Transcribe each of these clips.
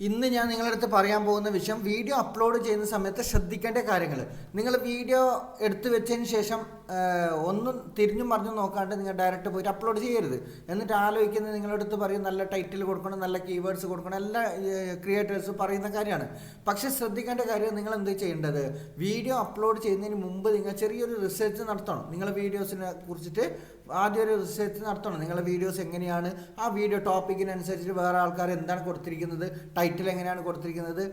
ഇന്ന് ഞാൻ നിങ്ങളുടെ അടുത്ത് പറയാൻ പോകുന്ന വിഷയം വീഡിയോ അപ്ലോഡ് ചെയ്യുന്ന സമയത്ത് ശ്രദ്ധിക്കേണ്ട കാര്യങ്ങൾ നിങ്ങൾ വീഡിയോ എടുത്തു വെച്ചതിന് ശേഷം ഒന്നും തിരിഞ്ഞും മറിഞ്ഞും നോക്കാണ്ട് നിങ്ങൾ ഡയറക്റ്റ് പോയിട്ട് അപ്ലോഡ് ചെയ്യരുത്. എന്നിട്ട് ആലോചിക്കുന്നത് നിങ്ങളുടെ അടുത്ത് പറയും നല്ല ടൈറ്റിൽ കൊടുക്കണം നല്ല കീവേഡ്സ് കൊടുക്കണം എല്ലാ ക്രിയേറ്റേഴ്സ് പറയുന്ന കാര്യമാണ്. പക്ഷേ ശ്രദ്ധിക്കേണ്ട കാര്യം നിങ്ങൾ എന്ത് ചെയ്യേണ്ടത്? വീഡിയോ അപ്ലോഡ് ചെയ്യുന്നതിന് മുമ്പ് നിങ്ങൾ ചെറിയൊരു റിസർച്ച് നടത്തണം. നിങ്ങൾ വീഡിയോസിനെ കുറിച്ചിട്ട് ആദ്യം ഒരു റിസർച്ച് നടത്തണം. നിങ്ങളുടെ വീഡിയോസ് എങ്ങനെയാണ്? ആ വീഡിയോ ടോപ്പിക്കിനനുസരിച്ച് വേറെ ആൾക്കാർ എന്താണ് കൊടുത്തിരിക്കുന്നത്? ടൈറ്റിൽ എങ്ങനെയാണ് കൊടുത്തിരിക്കുന്നത്?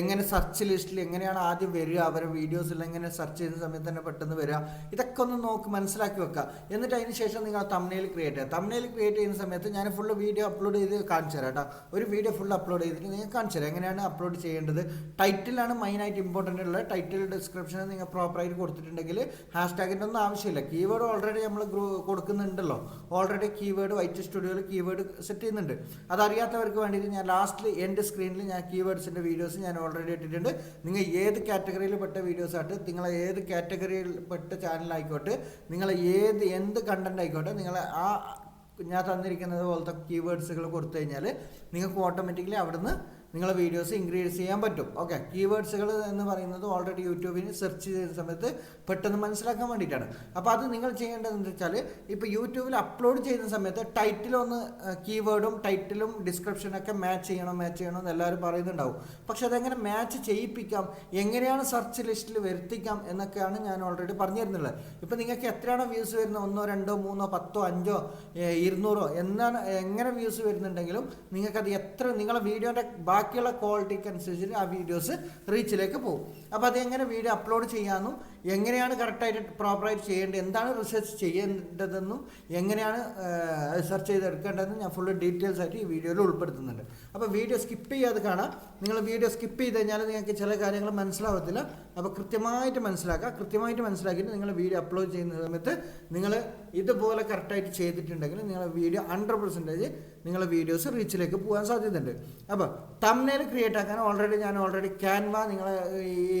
എങ്ങനെ സെർച്ച് ലിസ്റ്റിൽ എങ്ങനെയാണ് ആദ്യം വരിക? അവരുടെ വീഡിയോസിൽ എങ്ങനെ സെർച്ച് ചെയ്യുന്ന സമയത്ത് തന്നെ പെട്ടെന്ന് വരിക ഇതൊക്കെ ഒന്ന് നോക്കി മനസ്സിലാക്കി വെക്കുക എന്നിട്ട് അതിന് ശേഷം നിങ്ങൾ തമ്മിൽ ക്രിയേറ്റ് ചെയ്യുക. തമ്മിൽ ക്രിയേറ്റ് ചെയ്യുന്ന സമയത്ത് ഞാൻ ഫുൾ വീഡിയോ അപ്ലോഡ് ചെയ്ത് കാണിച്ചു തരാം കേട്ടോ. ഒരു വീഡിയോ ഫുൾ അപ്ലോഡ് ചെയ്തിട്ട് നിങ്ങൾ കാണിച്ചു തരാം. എങ്ങനെയാണ് അപ്ലോഡ് ചെയ്യേണ്ടത്? ടൈറ്റിലാണ് മെയിനായിട്ട് ഇമ്പോർട്ടന്റ് ഉള്ളത് ടൈറ്റിൽ ഡിസ്ക്രിപ്ഷൻ നിങ്ങൾ പ്രോപ്പറായിട്ട് കൊടുത്തിട്ടുണ്ടെങ്കിൽ ഹാഷ്ടാഗിന്റെ ഒന്നും ആവശ്യമില്ല. കീവേഡ് ഓൾറെഡി നമ്മൾ കൊടുക്കുന്നുണ്ടല്ലോ. ഓൾറെഡി കീവേഡ് വൈറ്റ് സ്റ്റുഡിയോയിൽ കീവേഡ് സെറ്റ് ചെയ്യുന്നുണ്ട്. അതറിയാത്തവർക്ക് വേണ്ടിയിട്ട് ഞാൻ ലാസ്റ്റിൽ എന്റെ സ്ക്രീനിൽ ഞാൻ കീവേഡ്സിന്റെ വീഡിയോസ് ഞാൻ ഓൾറെഡി ഇട്ടിട്ടുണ്ട്. നിങ്ങൾ ഏത് കാറ്റഗറിയിൽ പെട്ട വീഡിയോസ് ആയിട്ട് നിങ്ങൾ ഏത് കാറ്റഗറിയിൽ പെട്ട ചാനലായിക്കോട്ടെ നിങ്ങൾ ഏത് എന്ത് കണ്ടന്റ് ആയിക്കോട്ടെ നിങ്ങൾ ആ ഞാൻ തന്നിരിക്കുന്നത് പോലത്തെ കീവേഡ്സുകൾ കൊടുത്തു കഴിഞ്ഞാൽ നിങ്ങൾക്ക് ഓട്ടോമാറ്റിക്കലി അവിടുന്ന് നിങ്ങളെ വീഡിയോസ് ഇൻക്രീസ് ചെയ്യാൻ പറ്റും. ഓക്കെ കീവേഡ്സുകൾ എന്ന് പറയുന്നത് ഓൾറെഡി യൂട്യൂബിന് സെർച്ച് ചെയ്യുന്ന സമയത്ത് പെട്ടെന്ന് മനസ്സിലാക്കാൻ വേണ്ടിയിട്ടാണ്. അപ്പോൾ അത് നിങ്ങൾ ചെയ്യേണ്ടത് എന്താ വെച്ചാൽ ഇപ്പോൾ യൂട്യൂബിൽ അപ്ലോഡ് ചെയ്യുന്ന സമയത്ത് ടൈറ്റിലൊന്ന് കീവേഡും ടൈറ്റിലും ഡിസ്ക്രിപ്ഷനൊക്കെ മാച്ച് ചെയ്യണം മാച്ച് ചെയ്യണം എന്ന് എല്ലാവരും പറയുന്നുണ്ടാവും. പക്ഷെ അതെങ്ങനെ മാച്ച് ചെയ്യിപ്പിക്കാം എങ്ങനെയാണ് സെർച്ച് ലിസ്റ്റിൽ വരുത്തിക്കാം എന്നൊക്കെയാണ് ഞാൻ ഓൾറെഡി പറഞ്ഞു തരുന്നുള്ളത് ഇപ്പോൾ നിങ്ങൾക്ക് എത്രയാണ് വ്യൂസ് വരുന്നത്? ഒന്നോ രണ്ടോ മൂന്നോ പത്തോ അഞ്ചോ ഇരുന്നൂറോ? എന്നാണ് എങ്ങനെ വ്യൂസ് വരുന്നുണ്ടെങ്കിലും നിങ്ങൾക്കത് എത്ര നിങ്ങളെ വീഡിയോന്റെ ബാക്കിയുള്ള ക്വാളിറ്റിക്ക് അനുസരിച്ച് ആ വീഡിയോസ് റീച്ചിലേക്ക് പോകും. അപ്പോൾ അത് എങ്ങനെ വീഡിയോ അപ്ലോഡ് ചെയ്യാമെന്നും എങ്ങനെയാണ് കറക്റ്റായിട്ട് പ്രോപ്പറായിട്ട് ചെയ്യേണ്ടത്? എന്താണ് റിസർച്ച് ചെയ്യേണ്ടതെന്നും എങ്ങനെയാണ് റിസർച്ച് ചെയ്തെടുക്കേണ്ടതെന്നും ഞാൻ ഫുള്ള് ഡീറ്റെയിൽസ് ആയിട്ട് ഈ വീഡിയോയിൽ ഉൾപ്പെടുത്തുന്നുണ്ട്. അപ്പോൾ വീഡിയോ സ്കിപ്പ് ചെയ്യാതെ കാണാം. നിങ്ങൾ വീഡിയോ സ്കിപ്പ് ചെയ്ത് കഴിഞ്ഞാൽ നിങ്ങൾക്ക് ചില കാര്യങ്ങൾ മനസ്സിലാവത്തില്ല. അപ്പോൾ കൃത്യമായിട്ട് മനസ്സിലാക്കുക. കൃത്യമായിട്ട് മനസ്സിലാക്കിയിട്ട് നിങ്ങൾ വീഡിയോ അപ്ലോഡ് ചെയ്യുന്ന സമയത്ത് നിങ്ങൾ ഇതുപോലെ കറക്റ്റായിട്ട് ചെയ്തിട്ടുണ്ടെങ്കിൽ നിങ്ങളുടെ വീഡിയോ ഹൺഡ്രഡ് പെർസെന്റേജ് നിങ്ങളുടെ വീഡിയോസ് റീച്ചിലേക്ക് പോകാൻ സാധ്യതയുണ്ട്. അപ്പോൾ തമ്മിൽ ക്രിയേറ്റ് ആക്കാൻ ഓൾറെഡി ഞാൻ ഓൾറെഡി ക്യാൻവ നിങ്ങളെ ഈ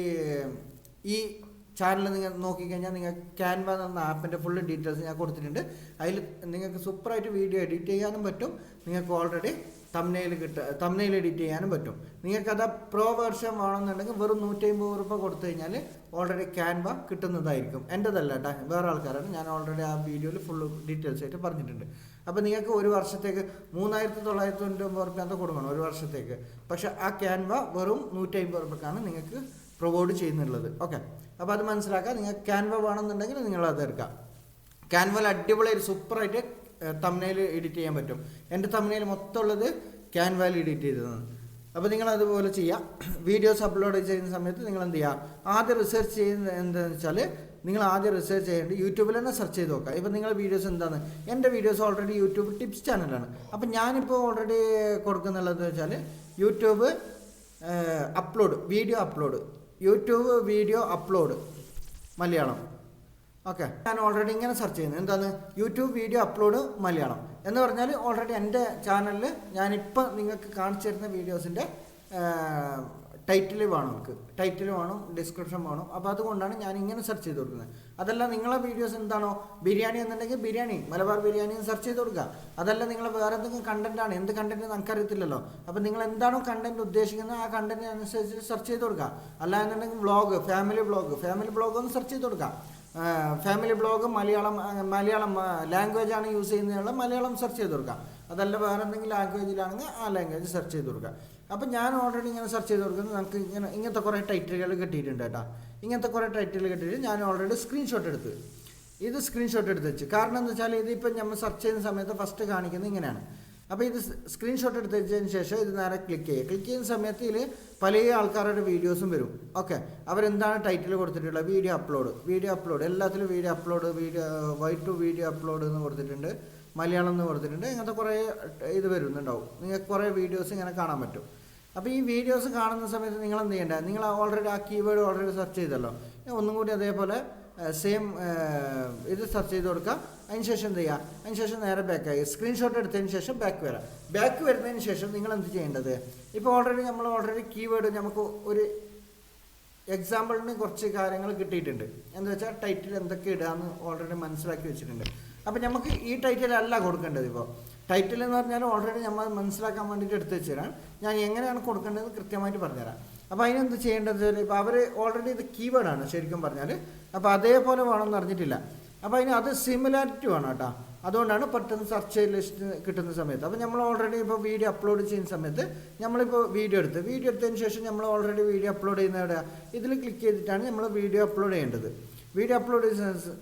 ഈ ചാനൽ നിങ്ങൾ നോക്കിക്കഴിഞ്ഞാൽ നിങ്ങൾ ക്യാൻവ എന്ന ആപ്പിന്റെ ഫുൾ ഡീറ്റെയിൽസ് ഞാൻ കൊടുത്തിട്ടുണ്ട്. അതിൽ നിങ്ങൾക്ക് സൂപ്പറായിട്ട് വീഡിയോ എഡിറ്റ് ചെയ്യാനും പറ്റും. നിങ്ങൾക്ക് ഓൾറെഡി തമ്നയിൽ കിട്ടുക തമ്നയിൽ എഡിറ്റ് ചെയ്യാനും പറ്റും. നിങ്ങൾക്കത് പ്രോ വേർഷൻ വേണമെന്നുണ്ടെങ്കിൽ വെറും നൂറ്റി അമ്പത് രൂപ കൊടുത്തു കഴിഞ്ഞാൽ ഓൾറെഡി ക്യാൻവ കിട്ടുന്നതായിരിക്കും. എന്റെതല്ല കേട്ടോ വേറെ ആൾക്കാരാണ്. ഞാൻ ഓൾറെഡി ആ വീഡിയോയിൽ ഫുൾ ഡീറ്റെയിൽസ് ആയിട്ട് പറഞ്ഞിട്ടുണ്ട്. അപ്പോൾ നിങ്ങൾക്ക് ഒരു വർഷത്തേക്ക് മൂന്നായിരത്തി തൊള്ളായിരത്തി തൊണ്ണൂറ്റൊമ്പത് റുപ്യ എന്താ കൊടുക്കണം ഒരു വർഷത്തേക്ക്. പക്ഷേ ആ ക്യാൻവ വെറും നൂറ്റി അമ്പത് റുപ്യക്കാണ് നിങ്ങൾക്ക് പ്രൊവൈഡ് ചെയ്യുന്നുള്ളത്. ഓക്കെ അപ്പോൾ അത് മനസ്സിലാക്കുക നിങ്ങൾക്ക് ക്യാൻവ വേണമെന്നുണ്ടെങ്കിൽ നിങ്ങൾ അത് എടുക്കാം. ക്യാൻവയിൽ അടിപൊളിയായിട്ട് സൂപ്പറായിട്ട് തമ്നയിൽ എഡിറ്റ് ചെയ്യാൻ പറ്റും. എന്റെ തമ്നയിൽ മൊത്തം ഉള്ളത് ക്യാൻവയിൽ എഡിറ്റ് ചെയ്തതാണ്. അപ്പോൾ നിങ്ങൾ അതുപോലെ ചെയ്യുക വീഡിയോസ് അപ്ലോഡ് ചെയ്യുന്ന സമയത്ത് നിങ്ങൾ എന്ത് ചെയ്യുക ആദ്യം റിസർച്ച് ചെയ്യുന്നത് എന്താണെന്ന് വെച്ചാൽ നിങ്ങൾ ആദ്യം റിസർച്ച് ചെയ്യേണ്ടത് യൂട്യൂബിൽ തന്നെ സെർച്ച് ചെയ്ത് നോക്കുക ഇപ്പോൾ നിങ്ങളുടെ വീഡിയോസ് എന്താണ് എന്റെ വീഡിയോസ് ഓൾറെഡി യൂട്യൂബ് ടിപ്സ് ചാനലാണ് അപ്പോൾ ഞാനിപ്പോൾ ഓൾറെഡി കൊടുക്കുന്നുള്ളതെന്ന് വെച്ചാൽ YouTube upload video upload YouTube video upload Malayalam. Okay. ഞാൻ ഓൾറെഡി ഇങ്ങനെ സെർച്ച് ചെയ്യുന്നത് എന്താണ്? YouTube video upload Malayalam. എന്ന് പറഞ്ഞാൽ ഓൾറെഡി എന്റെ ചാനലിൽ ഞാനിപ്പോൾ നിങ്ങൾക്ക് കാണിച്ചു തരുന്ന വീഡിയോസിന്റെ ടൈറ്റിൽ വേണം നമുക്ക്. ടൈറ്റിൽ വേണം ഡിസ്ക്രിപ്ഷൻ വേണം. അപ്പോൾ അതുകൊണ്ടാണ് ഞാൻ ഇങ്ങനെ സെർച്ച് ചെയ്ത് കൊടുക്കുന്നത്. അതല്ല നിങ്ങളെ വീഡിയോസ് എന്താണോ ബിരിയാണി എന്നുണ്ടെങ്കിൽ ബിരിയാണി മലബാർ ബിരിയാണി സെർച്ച് ചെയ്ത് കൊടുക്കുക. അതല്ല നിങ്ങൾ വേറെ എന്തെങ്കിലും കണ്ടന്റ് ആണ് എന്ത് കണ്ടന്റ് നമുക്കറിയത്തില്ലല്ലോ അപ്പോൾ നിങ്ങൾ എന്താണോ കണ്ടന്റ് ഉദ്ദേശിക്കുന്നത് ആ കണ്ടന്റ് അനുസരിച്ച് സെർച്ച് ചെയ്ത് കൊടുക്കുക. അല്ല എന്നുണ്ടെങ്കിൽ vlog family vlog family vlog ഒന്ന് സെർച്ച് ചെയ്ത് കൊടുക്കുക. Family blog Malayalam Malayalam language ആണ് യൂസ് ചെയ്യുന്നതിനുള്ള മലയാളം സെർച്ച് ചെയ്ത് കൊടുക്കുക. അതല്ല വേറെ എന്തെങ്കിലും ലാംഗ്വേജിലാണെങ്കിൽ ആ ലാംഗ്വേജ് സെർച്ച് ചെയ്ത് കൊടുക്കുക. അപ്പം ഞാൻ ഓൾറെഡി ഇങ്ങനെ സെർച്ച് ചെയ്ത് കൊടുക്കുന്നത് നമുക്ക് ഇങ്ങനെ ഇങ്ങനത്തെ കുറേ ടൈറ്റിലുകൾ കിട്ടിയിട്ടുണ്ട് കേട്ടോ. ഇങ്ങനത്തെ കുറേ ടൈറ്റിൽ കിട്ടിയിട്ട് ഞാൻ ഓൾറെഡി സ്ക്രീൻഷോട്ട് എടുത്ത്. ഇത് സ്ക്രീൻഷോട്ട് എടുത്ത് വെച്ച്. കാരണം എന്താ വെച്ചാൽ ഇതിപ്പോൾ നമ്മൾ സെർച്ച് ചെയ്യുന്ന സമയത്ത് ഫസ്റ്റ് കാണിക്കുന്നത് ഇങ്ങനെയാണ്. അപ്പോൾ ഇത് സ്ക്രീൻഷോട്ട് എടുത്ത് വെച്ചതിന് ശേഷം ഇത് നേരെ ക്ലിക്ക് ചെയ്യുക. ക്ലിക്ക് ചെയ്യുന്ന സമയത്ത് ഇതിൽ പല ആൾക്കാരുടെ വീഡിയോസും വരും. ഓക്കെ അവരെന്താണ് ടൈറ്റിൽ കൊടുത്തിട്ടുള്ളത്? വീഡിയോ അപ്ലോഡ് വീഡിയോ അപ്ലോഡ് എല്ലാത്തിലും video upload video white to video upload എന്ന് കൊടുത്തിട്ടുണ്ട്. മലയാളം എന്ന് കൊടുത്തിട്ടുണ്ട്. ഇങ്ങനത്തെ കുറേ ഇത് വരുന്നുണ്ടാവും. നിങ്ങൾക്ക് കുറേ വീഡിയോസ് ഇങ്ങനെ കാണാൻ പറ്റും. അപ്പോൾ ഈ വീഡിയോസ് കാണുന്ന സമയത്ത് നിങ്ങൾ എന്ത് ചെയ്യേണ്ടത് നിങ്ങൾ ഓൾറെഡി ആ കീവേഡ് ഓൾറെഡി സെർച്ച് ചെയ്തല്ലോ. ഒന്നും കൂടി അതേപോലെ സെയിം ഇത് സെർച്ച് ചെയ്ത് കൊടുക്കുക അതിന് ശേഷം എന്ത് ചെയ്യുക അതിന് ശേഷം നേരെ ബാക്ക് ആയി. സ്ക്രീൻഷോട്ട് എടുത്തതിന് ശേഷം ബാക്ക് വരാം. ബാക്ക് വരുന്നതിന് ശേഷം നിങ്ങൾ എന്ത് ചെയ്യേണ്ടത്? ഇപ്പോൾ ഓൾറെഡി നമ്മൾ ഓൾറെഡി കീവേഡ് നമുക്ക് ഒരു എക്സാമ്പിളിന് കുറച്ച് കാര്യങ്ങൾ കിട്ടിയിട്ടുണ്ട്. എന്താ വെച്ചാൽ ടൈറ്റിൽ എന്തൊക്കെ ഇടാമെന്ന് ഓൾറെഡി മനസ്സിലാക്കി വെച്ചിട്ടുണ്ട്. അപ്പം നമുക്ക് ഈ ടൈറ്റിൽ അല്ല കൊടുക്കേണ്ടത് ഇപ്പോൾ ടൈറ്റിൽ എന്ന് പറഞ്ഞാൽ ഓൾറെഡി നമ്മൾ മനസ്സിലാക്കാൻ വേണ്ടിയിട്ട് എടുത്ത് വെച്ച് തരാം ഞാൻ എങ്ങനെയാണ് കൊടുക്കേണ്ടത് കൃത്യമായിട്ട് പറഞ്ഞുതരാം. അപ്പോൾ അതിനെന്ത് ചെയ്യേണ്ടത് ഇപ്പോൾ അവർ ഓൾറെഡി ഇത് കീവേഡാണ് ശരിക്കും പറഞ്ഞാൽ അപ്പോൾ അതേപോലെ വേണമെന്ന് അറിഞ്ഞിട്ടില്ല. അപ്പോൾ അതിന് അത് സിമിലാരിറ്റി വേണം കേട്ടോ. അതുകൊണ്ടാണ് പെട്ടെന്ന് സെർച്ച് ലിസ്റ്റ് കിട്ടുന്ന സമയത്ത്. അപ്പോൾ നമ്മൾ ഓൾറെഡി ഇപ്പോൾ വീഡിയോ അപ്ലോഡ് ചെയ്യുന്ന സമയത്ത് നമ്മളിപ്പോൾ വീഡിയോ എടുത്ത്. വീഡിയോ എടുത്തതിന് ശേഷം നമ്മൾ ഓൾറെഡി വീഡിയോ അപ്ലോഡ് ചെയ്യുന്ന എവിടെയാണ് ഇതിൽ ക്ലിക്ക് ചെയ്തിട്ടാണ് നമ്മൾ വീഡിയോ അപ്ലോഡ് ചെയ്യേണ്ടത്. വീഡിയോ അപ്ലോഡ് ചെയ്യുന്ന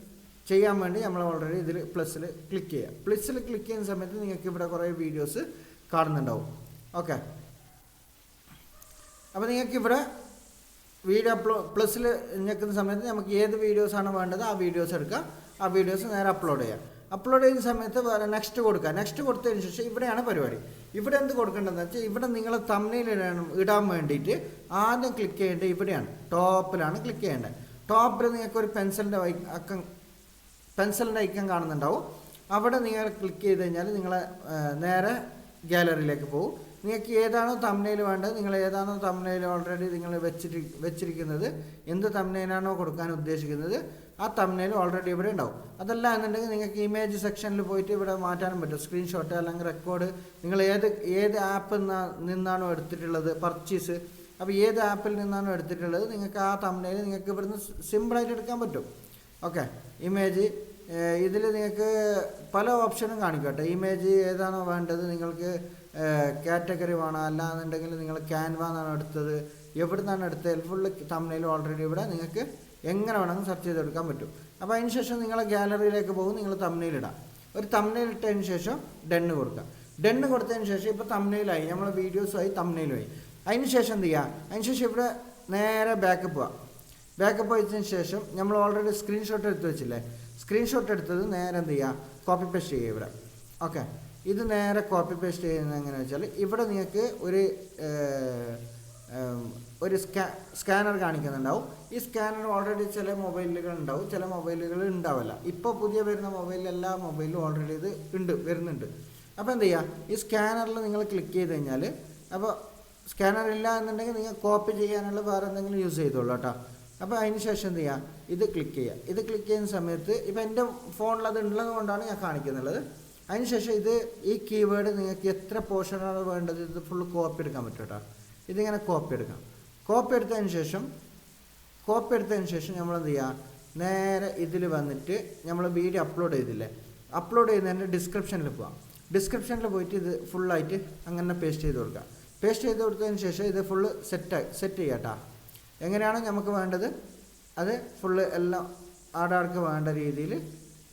ചെയ്യാൻ വേണ്ടി നമ്മൾ ഓൾറെഡി ഇതിൽ പ്ലസ്സിൽ ക്ലിക്ക് ചെയ്യുക പ്ലസ്സിൽ ക്ലിക്ക് ചെയ്യുന്ന സമയത്ത് നിങ്ങൾക്ക് ഇവിടെ കുറേ വീഡിയോസ് കാണുന്നുണ്ടാവും. ഓക്കെ അപ്പോൾ നിങ്ങൾക്ക് ഇവിടെ വീഡിയോ അപ്ലോ പ്ലസ്സിൽ ഞെക്കുന്ന സമയത്ത് നമുക്ക് ഏത് വീഡിയോസാണ് വേണ്ടത് ആ വീഡിയോസ് എടുക്കാം. ആ വീഡിയോസ് നേരെ അപ്ലോഡ് ചെയ്യാം. അപ്ലോഡ് ചെയ്യുന്ന സമയത്ത് നെക്സ്റ്റ് കൊടുക്കുക നെക്സ്റ്റ് കൊടുത്തതിന് ശേഷം ഇവിടെയാണ് പരിപാടി. ഇവിടെ എന്ത് കൊടുക്കേണ്ടതെന്ന് വെച്ചാൽ ഇവിടെ നിങ്ങൾ തമ്മിൽ ഇടാൻ ഇടാൻ വേണ്ടിയിട്ട് ആദ്യം ക്ലിക്ക് ചെയ്യേണ്ടത് ഇവിടെയാണ്. ടോപ്പിലാണ് ക്ലിക്ക് ചെയ്യേണ്ടത്. ടോപ്പിൽ നിങ്ങൾക്ക് ഒരു പെൻസിലിന്റെ അക്കം പെൻസിലിന്റെ ഐക്കൺ കാണുന്നുണ്ടാവും. അവിടെ നിങ്ങൾ ക്ലിക്ക് ചെയ്ത് കഴിഞ്ഞാൽ നിങ്ങളെ നേരെ ഗാലറിയിലേക്ക് പോകും. നിങ്ങൾക്ക് ഏതാണോ തമ്നയിൽ വേണ്ടത് നിങ്ങൾ ഏതാണോ തമ്നയിൽ ഓൾറെഡി നിങ്ങൾ വെച്ചിട്ട് വെച്ചിരിക്കുന്നത് എന്ത് തമ്നയിലാണോ കൊടുക്കാൻ ഉദ്ദേശിക്കുന്നത് ആ തമ്നയിൽ ഓൾറെഡി ഇവിടെ ഉണ്ടാവും. അതല്ല എന്നുണ്ടെങ്കിൽ നിങ്ങൾക്ക് ഇമേജ് സെക്ഷനിൽ പോയിട്ട് ഇവിടെ മാറ്റാനും പറ്റും. സ്ക്രീൻഷോട്ട് അല്ലെങ്കിൽ റെക്കോർഡ് നിങ്ങൾ ഏത് ഏത് ആപ്പിൽ നിന്നാണോ എടുത്തിട്ടുള്ളത് പർച്ചേസ് അപ്പോൾ ഏത് ആപ്പിൽ നിന്നാണോ എടുത്തിട്ടുള്ളത് നിങ്ങൾക്ക് ആ തമ്നയിൽ നിങ്ങൾക്ക് ഇവിടുന്ന് സിമ്പിളായിട്ട് എടുക്കാൻ പറ്റും. ഓക്കെ. ഇമേജ് ഇതിൽ നിങ്ങൾക്ക് പല ഓപ്ഷനും കാണിക്കും കേട്ടോ. ഇമേജ് ഏതാണോ വേണ്ടത് നിങ്ങൾക്ക് കാറ്റഗറി വേണോ. അല്ലാന്നുണ്ടെങ്കിൽ നിങ്ങൾ ക്യാൻവ എന്നാണ് എടുത്തത്. എവിടെ നിന്നാണ് എടുത്തത്? ഫുള്ള് തമ്മിൽ ഓൾറെഡി ഇവിടെ നിങ്ങൾക്ക് എങ്ങനെ വേണമെങ്കിൽ സെർച്ച് ചെയ്തെടുക്കാൻ പറ്റും. അപ്പോൾ അതിന് ശേഷം നിങ്ങൾ ഗാലറിയിലേക്ക് പോകും നിങ്ങൾ തമ്മിലിടാം ഒരു തമിഴിൽ ഇട്ടതിന് ശേഷം ഡെണ്ണ് കൊടുക്കുക ഡെണ്ണ് കൊടുത്തതിന് ശേഷം ഇപ്പോൾ തമ്മിലായി നമ്മളെ വീഡിയോസുമായി തമിഴിലുമായി അതിന് ശേഷം എന്ത് ചെയ്യുക അതിന് ശേഷം ഇവിടെ നേരെ ബാക്കപ്പ് പോവാം. ബാക്കപ്പ് വെച്ചതിന് ശേഷം നമ്മൾ ഓൾറെഡി സ്ക്രീൻഷോട്ട് എടുത്ത് വെച്ചില്ലേ? സ്ക്രീൻഷോട്ട് എടുത്തത് നേരെ എന്ത് ചെയ്യുക കോപ്പി പേസ്റ്റ് ചെയ്യുക ഇവിടെ. ഓക്കെ ഇത് നേരെ കോപ്പി പേസ്റ്റ് ചെയ്യുന്നത് എങ്ങനെയാണെന്ന് വെച്ചാൽ ഇവിടെ നിങ്ങൾക്ക് ഒരു ഒരു സ്കാ സ്കാനർ കാണിക്കുന്നുണ്ടാവും. ഈ സ്കാനർ ഓൾറെഡി ചില മൊബൈലുകൾ ഉണ്ടാവും. ചില മൊബൈലുകൾ ഉണ്ടാവില്ല. ഇപ്പോൾ പുതിയ വരുന്ന മൊബൈലിൽ എല്ലാ മൊബൈലും ഓൾറെഡി ഇത് ഉണ്ട് വരുന്നുണ്ട്. അപ്പോൾ എന്ത് ചെയ്യുക ഈ സ്കാനറിൽ നിങ്ങൾ ക്ലിക്ക് ചെയ്ത് കഴിഞ്ഞാൽ അപ്പോൾ സ്കാനർ ഇല്ല എന്നുണ്ടെങ്കിൽ നിങ്ങൾ കോപ്പി ചെയ്യാനുള്ള വേറെ എന്തെങ്കിലും യൂസ് ചെയ്തോളൂ കേട്ടോ. അപ്പോൾ അതിന് ശേഷം എന്ത് ചെയ്യുക ഇത് ക്ലിക്ക് ചെയ്യുക ഇത് ക്ലിക്ക് ചെയ്യുന്ന സമയത്ത് ഇപ്പോൾ എന്റെ ഫോണിൽ അത് ഉള്ളത് കൊണ്ടാണ് ഞാൻ കാണിക്കുന്നുള്ളത് അതിന് ശേഷം ഇത് ഈ കീവേഡ് നിങ്ങൾക്ക് എത്ര പോർഷനാണ് വേണ്ടത് ഇത് ഫുള്ള് കോപ്പി എടുക്കാൻ പറ്റും കേട്ടോ. ഇതിങ്ങനെ കോപ്പി എടുക്കാം. കോപ്പി എടുത്തതിന് ശേഷം കോപ്പി എടുത്തതിന് ശേഷം നമ്മൾ എന്ത് ചെയ്യുക നേരെ ഇതിൽ വന്നിട്ട് നമ്മൾ വീഡിയോ അപ്ലോഡ് ചെയ്തില്ലേ? അപ്ലോഡ് ചെയ്യുന്നതിന്റെ ഡിസ്ക്രിപ്ഷനിൽ പോവാം. ഡിസ്ക്രിപ്ഷനിൽ പോയിട്ട് ഇത് ഫുള്ളായിട്ട് അങ്ങനെ പേസ്റ്റ് ചെയ്ത് കൊടുക്കുക പേസ്റ്റ് ചെയ്ത് കൊടുത്തതിന് ശേഷം ഇത് ഫുള്ള് സെറ്റ് സെറ്റ് ചെയ്യാം കേട്ടോ. എങ്ങനെയാണോ നമുക്ക് വേണ്ടത്? അത് ഫുള്ള് എല്ലാം ആടാർക്ക് വേണ്ട രീതിയിൽ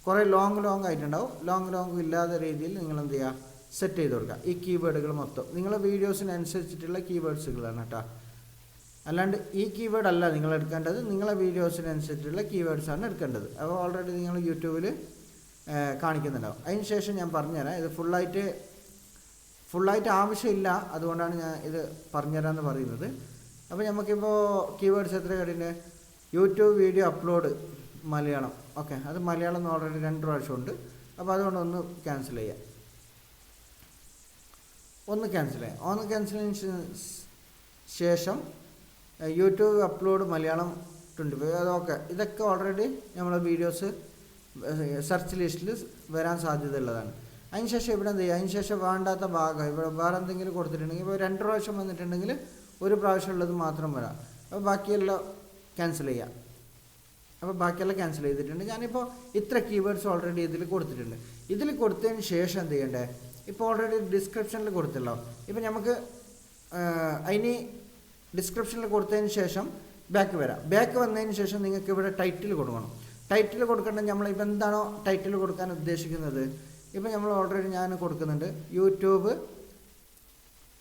കുറേ ലോങ് ലോങ് ആയിട്ടുണ്ടാവും. ലോങ് ലോങ് ഇല്ലാത്ത രീതിയിൽ നിങ്ങൾ എന്ത് ചെയ്യുക? സെറ്റ് ചെയ്ത് കൊടുക്കുക. ഈ കീവേഡുകൾ മൊത്തം. നിങ്ങളെ വീഡിയോസിനനുസരിച്ചിട്ടുള്ള കീവേഡ്സുകളാണ് കേട്ടോ. അല്ലാണ്ട് ഈ കീവേഡ് അല്ല നിങ്ങൾ എടുക്കേണ്ടത്. നിങ്ങളെ വീഡിയോസിനനുസരിച്ചിട്ടുള്ള കീവേഡ്സാണ് എടുക്കേണ്ടത്. അപ്പോൾ ഓൾറെഡി നിങ്ങൾ യൂട്യൂബിൽ കാണിക്കുന്നുണ്ടാവും. അതിന് ശേഷം ഞാൻ പറഞ്ഞുതരാം. ഇത് ഫുള്ളായിട്ട് ഫുള്ളായിട്ട് ആവശ്യമില്ല. അതുകൊണ്ടാണ് ഞാൻ ഇത് പറഞ്ഞുതരാമെന്ന് പറയുന്നത്. അപ്പോൾ നമുക്കിപ്പോൾ കീവേഡ്സ് എത്ര കടിയുണ്ട് YouTube video upload Malayalam. Okay അത് മലയാളം എന്ന് ഓൾറെഡി രണ്ട് പ്രാവശ്യം ഉണ്ട് അപ്പോൾ അതുകൊണ്ട് ഒന്ന് ക്യാൻസൽ ചെയ്യാം. ഒന്ന് ക്യാൻസൽ ചെയ്യാം. ഒന്ന് ക്യാൻസൽ ചെയ്യുന്ന ശേഷം YouTube upload Malayalam twenty five അതൊക്കെ ഇതൊക്കെ ഓൾറെഡി നമ്മളെ വീഡിയോസ് സെർച്ച് ലിസ്റ്റിൽ വരാൻ സാധ്യതയുള്ളതാണ്. അതിനുശേഷം ഇവിടെ എന്ത് ചെയ്യുക അതിനുശേഷം വേണ്ടാത്ത ഭാഗം ഇവിടെ വേറെ എന്തെങ്കിലും കൊടുത്തിട്ടുണ്ടെങ്കിൽ ഇപ്പോൾ രണ്ട് പ്രാവശ്യം വന്നിട്ടുണ്ടെങ്കിൽ ഒരു പ്രാവശ്യം ഉള്ളത് മാത്രം വരാം. അപ്പോൾ ബാക്കിയെല്ലാം ക്യാൻസൽ ചെയ്യാം. അപ്പോൾ ബാക്കിയെല്ലാം ക്യാൻസൽ ചെയ്തിട്ടുണ്ട്. ഞാനിപ്പോൾ ഇത്ര കീവേഡ്സ് ഓൾറെഡി ഇതിൽ കൊടുത്തിട്ടുണ്ട്. ഇതിൽ കൊടുത്തതിന് ശേഷം എന്ത് ചെയ്യണ്ടേ? ഇപ്പോൾ ഓൾറെഡി ഡിസ്ക്രിപ്ഷനിൽ കൊടുത്തല്ലോ. ഇപ്പോൾ നമുക്ക് അതിന് ഡിസ്ക്രിപ്ഷനിൽ കൊടുത്തതിന് ശേഷം ബാക്ക് വരാം. ബാക്ക് വന്നതിന് ശേഷം നിങ്ങൾക്ക് ഇവിടെ ടൈറ്റിൽ കൊടുക്കണം. ടൈറ്റിൽ കൊടുക്കേണ്ടത് നമ്മൾ ഇപ്പം എന്താണോ ടൈറ്റിൽ കൊടുക്കാൻ ഉദ്ദേശിക്കുന്നത്? ഇപ്പം നമ്മൾ ഓൾറെഡി ഞാൻ കൊടുക്കുന്നുണ്ട്. യൂട്യൂബ്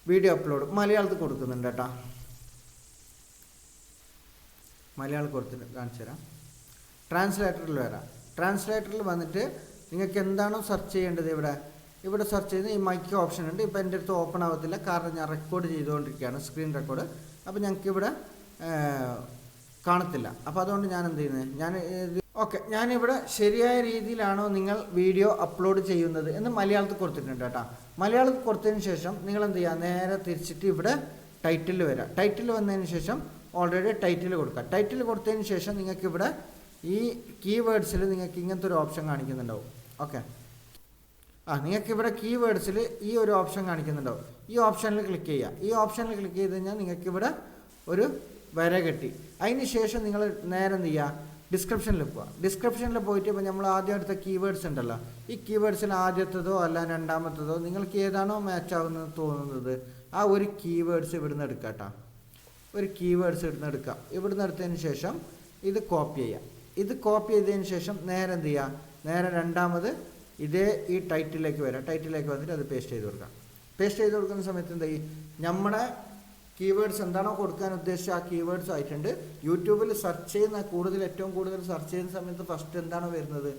വീഡിയോ അപ്ലോഡ് മലയാളത്തിൽ കൊടുക്കുന്നുണ്ട് കേട്ടോ. മലയാളം കൊടുത്തിട്ട് കാണിച്ചു തരാം. ട്രാൻസ്ലേറ്ററിൽ വരാം. ട്രാൻസ്ലേറ്ററിൽ വന്നിട്ട് നിങ്ങൾക്ക് എന്താണോ സെർച്ച് ചെയ്യേണ്ടത് ഇവിടെ? ഇവിടെ സെർച്ച് ചെയ്യുന്ന ഈ മൈക്ക് ഓപ്ഷൻ ഉണ്ട്. ഇപ്പോൾ എന്റെ അടുത്ത് ഓപ്പൺ ആവത്തില്ല. കാരണം ഞാൻ റെക്കോർഡ് ചെയ്തുകൊണ്ടിരിക്കുകയാണ്. സ്ക്രീൻ റെക്കോർഡ് അപ്പോൾ ഞങ്ങൾക്ക് ഇവിടെ കാണത്തില്ല. അപ്പോൾ അതുകൊണ്ട് ഞാൻ എന്ത് ചെയ്യുന്നത്? ഞാൻ ഓക്കെ ഞാനിവിടെ ശരിയായ രീതിയിലാണോ നിങ്ങൾ വീഡിയോ അപ്ലോഡ് ചെയ്യുന്നത് എന്ന് മലയാളത്തിൽ കൊടുത്തിട്ടുണ്ട് കേട്ടോ. മലയാളത്തിൽ കൊടുത്തതിന് ശേഷം നിങ്ങൾ എന്ത് ചെയ്യുക? നേരെ തിരിച്ചിട്ട് ഇവിടെ ടൈറ്റിൽ വരാം. ടൈറ്റിൽ വന്നതിന് ശേഷം ഓൾറെഡി ടൈറ്റിൽ കൊടുക്കുക. ടൈറ്റിൽ കൊടുത്തതിന് ശേഷം നിങ്ങൾക്ക് ഇവിടെ ഈ കീവേഡ്സിൽ നിങ്ങൾക്ക് ഇങ്ങനത്തെ ഒരു ഓപ്ഷൻ കാണിക്കുന്നുണ്ടാവും. ഓക്കെ. ആ നിങ്ങൾക്ക് ഇവിടെ കീവേഡ്സിൽ ഈ ഒരു ഓപ്ഷൻ കാണിക്കുന്നുണ്ടാവും. ഈ ഓപ്ഷനിൽ ക്ലിക്ക് ചെയ്യുക. ഈ ഓപ്ഷനിൽ ക്ലിക്ക് ചെയ്ത് കഴിഞ്ഞാൽ നിങ്ങൾക്ക് ഇവിടെ ഒരു വര കെട്ടി. അതിന് ശേഷം നിങ്ങൾ നേരെ എന്ത് ചെയ്യുക? ഡിസ്ക്രിപ്ഷനിൽ പോവുക ഡിസ്ക്രിപ്ഷനിൽ പോയിട്ട് ഇപ്പോൾ നമ്മൾ ആദ്യം എടുത്ത കീവേഡ്സ് ഉണ്ടല്ലോ. ഈ കീവേഡ്സിൽ ആദ്യത്തതോ അല്ല രണ്ടാമത്തതോ നിങ്ങൾക്ക് ഏതാണോ മാച്ച് ആവുന്നത് തോന്നുന്നത് ആ ഒരു കീവേഡ്സ് ഇവിടുന്ന് എടുക്കാം കേട്ടോ ഒരു കീവേഡ്സ് ഇവിടുന്ന് എടുക്കുക ഇവിടുന്ന് എടുത്തതിന് ശേഷം ഇത് കോപ്പി ചെയ്യാം. ഇത് കോപ്പി ചെയ്തതിന് ശേഷം നേരെ എന്ത് ചെയ്യുക നേരെ രണ്ടാമത് ഇതേ ഈ ടൈറ്റിലേക്ക് വരാം. ടൈറ്റിലേക്ക് വന്നിട്ട് അത് പേസ്റ്റ് ചെയ്ത് കൊടുക്കാം. പേസ്റ്റ് ചെയ്ത് കൊടുക്കുന്ന സമയത്ത് എന്താ ചെയ്യും നമ്മുടെ കീവേഡ്സ് എന്താണോ കൊടുക്കാൻ ഉദ്ദേശിച്ച ആ കീവേഡ്സ് ആയിട്ടുണ്ട്. യൂട്യൂബിൽ സെർച്ച് ചെയ്യുന്ന കൂടുതൽ ഏറ്റവും കൂടുതൽ സെർച്ച് ചെയ്യുന്ന സമയത്ത് ഫസ്റ്റ് എന്താണോ വരുന്നത്?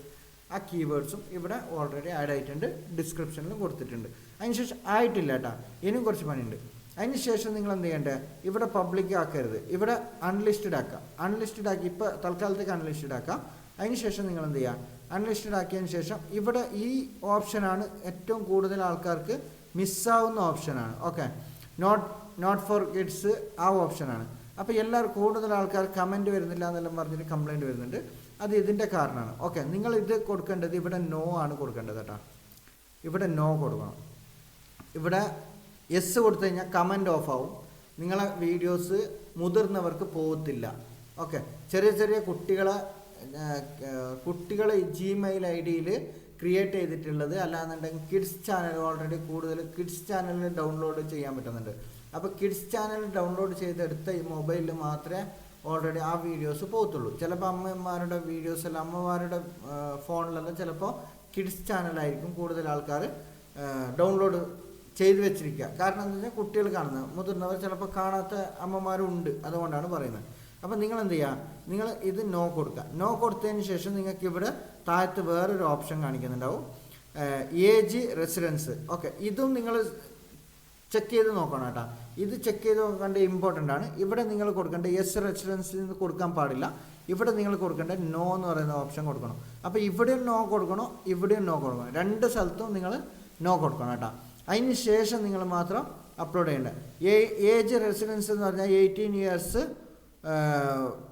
ആ കീവേഡ്സും ഇവിടെ ഓൾറെഡി ആഡ് ആയിട്ടുണ്ട് ഡിസ്ക്രിപ്ഷനിലും കൊടുത്തിട്ടുണ്ട്. അതിനുശേഷം ആയിട്ടില്ല കേട്ടോ. ഇനിയും കുറച്ച് പണിയുണ്ട്. അതിനുശേഷം നിങ്ങൾ എന്ത് ചെയ്യേണ്ടത് ഇവിടെ പബ്ലിക് ആക്കരുത്. ഇവിടെ അൺലിസ്റ്റഡ് ആക്കാം. അൺലിസ്റ്റഡ് ആക്കി ഇപ്പോൾ തൽക്കാലത്തേക്ക് അൺലിസ്റ്റഡ് ആക്കാം. അതിന് ശേഷം നിങ്ങൾ എന്ത് ചെയ്യുക അൺലിസ്റ്റഡ് ആക്കിയതിന് ശേഷം ഇവിടെ ഈ ഓപ്ഷനാണ് ഏറ്റവും കൂടുതൽ ആൾക്കാർക്ക് മിസ്സാവുന്ന ഓപ്ഷനാണ് okay not not for kids ആ ഓപ്ഷനാണ് അപ്പോൾ എല്ലാവരും കൂടുതൽ ആൾക്കാർ കമന്റ് വരുന്നില്ല എന്നെല്ലാം പറഞ്ഞിട്ട് കംപ്ലൈന്റ് വരുന്നുണ്ട്. അത് ഇതിന്റെ കാരണമാണ്. ഓക്കെ നിങ്ങൾ ഇത് കൊടുക്കേണ്ടത് ഇവിടെ നോ ആണ് കൊടുക്കേണ്ടത് കേട്ടോ. ഇവിടെ നോ കൊടുക്കണം. ഇവിടെ യെസ് കൊടുത്തു കഴിഞ്ഞാൽ കമന്റ് ഓഫ് ആവും. നിങ്ങളെ വീഡിയോസ് മുതിർന്നവർക്ക് പോകത്തില്ല. ഓക്കെ ചെറിയ ചെറിയ കുട്ടികളെ കുട്ടികളെ ജിമെയിൽ ഐ ഡിയിൽ ക്രിയേറ്റ് ചെയ്തിട്ടുള്ളത്. അല്ലാന്നുണ്ടെങ്കിൽ കിഡ്സ് ചാനൽ ഓൾറെഡി കൂടുതൽ കിഡ്സ് ചാനലിൽ ഡൗൺലോഡ് ചെയ്യാൻ പറ്റുന്നുണ്ട്. അപ്പോൾ കിഡ്സ് ചാനൽ ഡൗൺലോഡ് ചെയ്തെടുത്ത ഈ മൊബൈലിൽ മാത്രമേ ഓൾറെഡി ആ വീഡിയോസ് പോകത്തുള്ളൂ. ചിലപ്പോൾ അമ്മമാരുടെ വീഡിയോസ് അല്ല അമ്മമാരുടെ ഫോണിലെല്ലാം ചിലപ്പോൾ കിഡ്സ് ചാനലായിരിക്കും കൂടുതൽ ആൾക്കാർ ഡൗൺലോഡ് ചെയ്ത് വെച്ചിരിക്കുക. കാരണം എന്താ വെച്ചാൽ കുട്ടികൾ കാണുന്നത് മുതിർന്നവർ ചിലപ്പോൾ കാണാത്ത അമ്മമാരുണ്ട് അതുകൊണ്ടാണ് പറയുന്നത്. അപ്പോൾ നിങ്ങൾ എന്ത് ചെയ്യുക? നിങ്ങൾ ഇത് നോ കൊടുക്കുക. നോ കൊടുത്തതിന് ശേഷം നിങ്ങൾക്ക് ഇവിടെ താഴത്ത് വേറൊരു ഓപ്ഷൻ കാണിക്കുന്നുണ്ടാവും. ഏജ് റെസിഡൻസ് ഓക്കെ ഇതും നിങ്ങൾ ചെക്ക് ചെയ്ത് നോക്കണം കേട്ടോ. ഇത് ചെക്ക് ചെയ്ത് നോക്കേണ്ട ഇമ്പോർട്ടന്റ് ആണ്. ഇവിടെ നിങ്ങൾ കൊടുക്കേണ്ട എസ് റെസിഡൻസിൽ നിന്ന് കൊടുക്കാൻ പാടില്ല. ഇവിടെ നിങ്ങൾ കൊടുക്കേണ്ട നോ എന്ന് പറയുന്ന ഓപ്ഷൻ കൊടുക്കണം. അപ്പോൾ ഇവിടെയും നോ കൊടുക്കണോ ഇവിടെയും നോ കൊടുക്കണം. രണ്ട് സ്ഥലത്തും നിങ്ങൾ നോ കൊടുക്കണം കേട്ടോ. അതിന് ശേഷം നിങ്ങൾ മാത്രം അപ്ലോഡ് ചെയ്യേണ്ടത് ഏജ് റെസിഡൻസ് എന്ന് പറഞ്ഞാൽ എയ്റ്റീൻ ഇയേഴ്സ്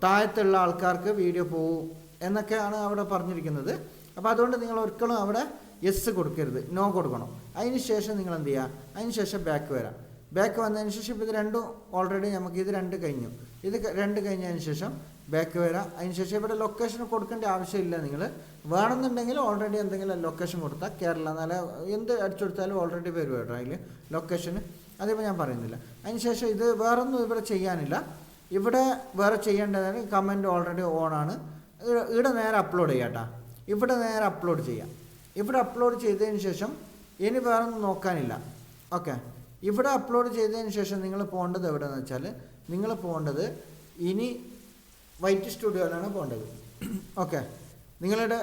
താഴത്തുള്ള ആൾക്കാർക്ക് വീഡിയോ പോകും എന്നൊക്കെയാണ് അവിടെ പറഞ്ഞിരിക്കുന്നത്. അപ്പോൾ അതുകൊണ്ട് നിങ്ങൾ ഒരിക്കലും അവിടെ എസ് കൊടുക്കരുത്. നോ കൊടുക്കണം. അതിന് ശേഷം നിങ്ങൾ എന്ത് ചെയ്യുക അതിന് ശേഷം ബാക്ക് വരാം. ബാക്ക് വന്നതിന് ശേഷം ഇപ്പോൾ ഇത് രണ്ടും ഓൾറെഡി നമുക്ക് ഇത് രണ്ട് കഴിഞ്ഞു. ഇത് രണ്ട് കഴിഞ്ഞതിന് ശേഷം ബാക്ക് വരാം. അതിന് ശേഷം ഇവിടെ ലൊക്കേഷൻ കൊടുക്കേണ്ട ആവശ്യമില്ല നിങ്ങൾ വേണമെന്നുണ്ടെങ്കിൽ ഓൾറെഡി എന്തെങ്കിലും ലൊക്കേഷൻ കൊടുത്താൽ കേരള നല്ല എന്ത് അടിച്ചു കൊടുത്താലും ഓൾറെഡി വരും കേട്ടോ അതിൽ ലൊക്കേഷന് അതിപ്പോൾ ഞാൻ പറയുന്നില്ല. അതിന് ശേഷം ഇത് വേറൊന്നും ഇവിടെ ചെയ്യാനില്ല. ഇവിടെ വേറെ ചെയ്യേണ്ടതാണ് കമന്റ് ഓൾറെഡി ഓണാണ് ഇവിടെ നേരെ അപ്ലോഡ് ചെയ്യാം കേട്ടോ ഇവിടെ നേരെ അപ്ലോഡ് ചെയ്യാം. ഇവിടെ അപ്ലോഡ് ചെയ്തതിന് ശേഷം ഇനി വേറെ ഒന്നും നോക്കാനില്ല. ഓക്കെ ഇവിടെ അപ്ലോഡ് ചെയ്തതിന് ശേഷം നിങ്ങൾ പോകേണ്ടത് എവിടെയെന്ന് വെച്ചാൽ നിങ്ങൾ പോകേണ്ടത് ഇനി വൈറ്റ് സ്റ്റുഡിയോയിലാണ് പോകേണ്ടത്. ഓക്കെ നിങ്ങളുടെ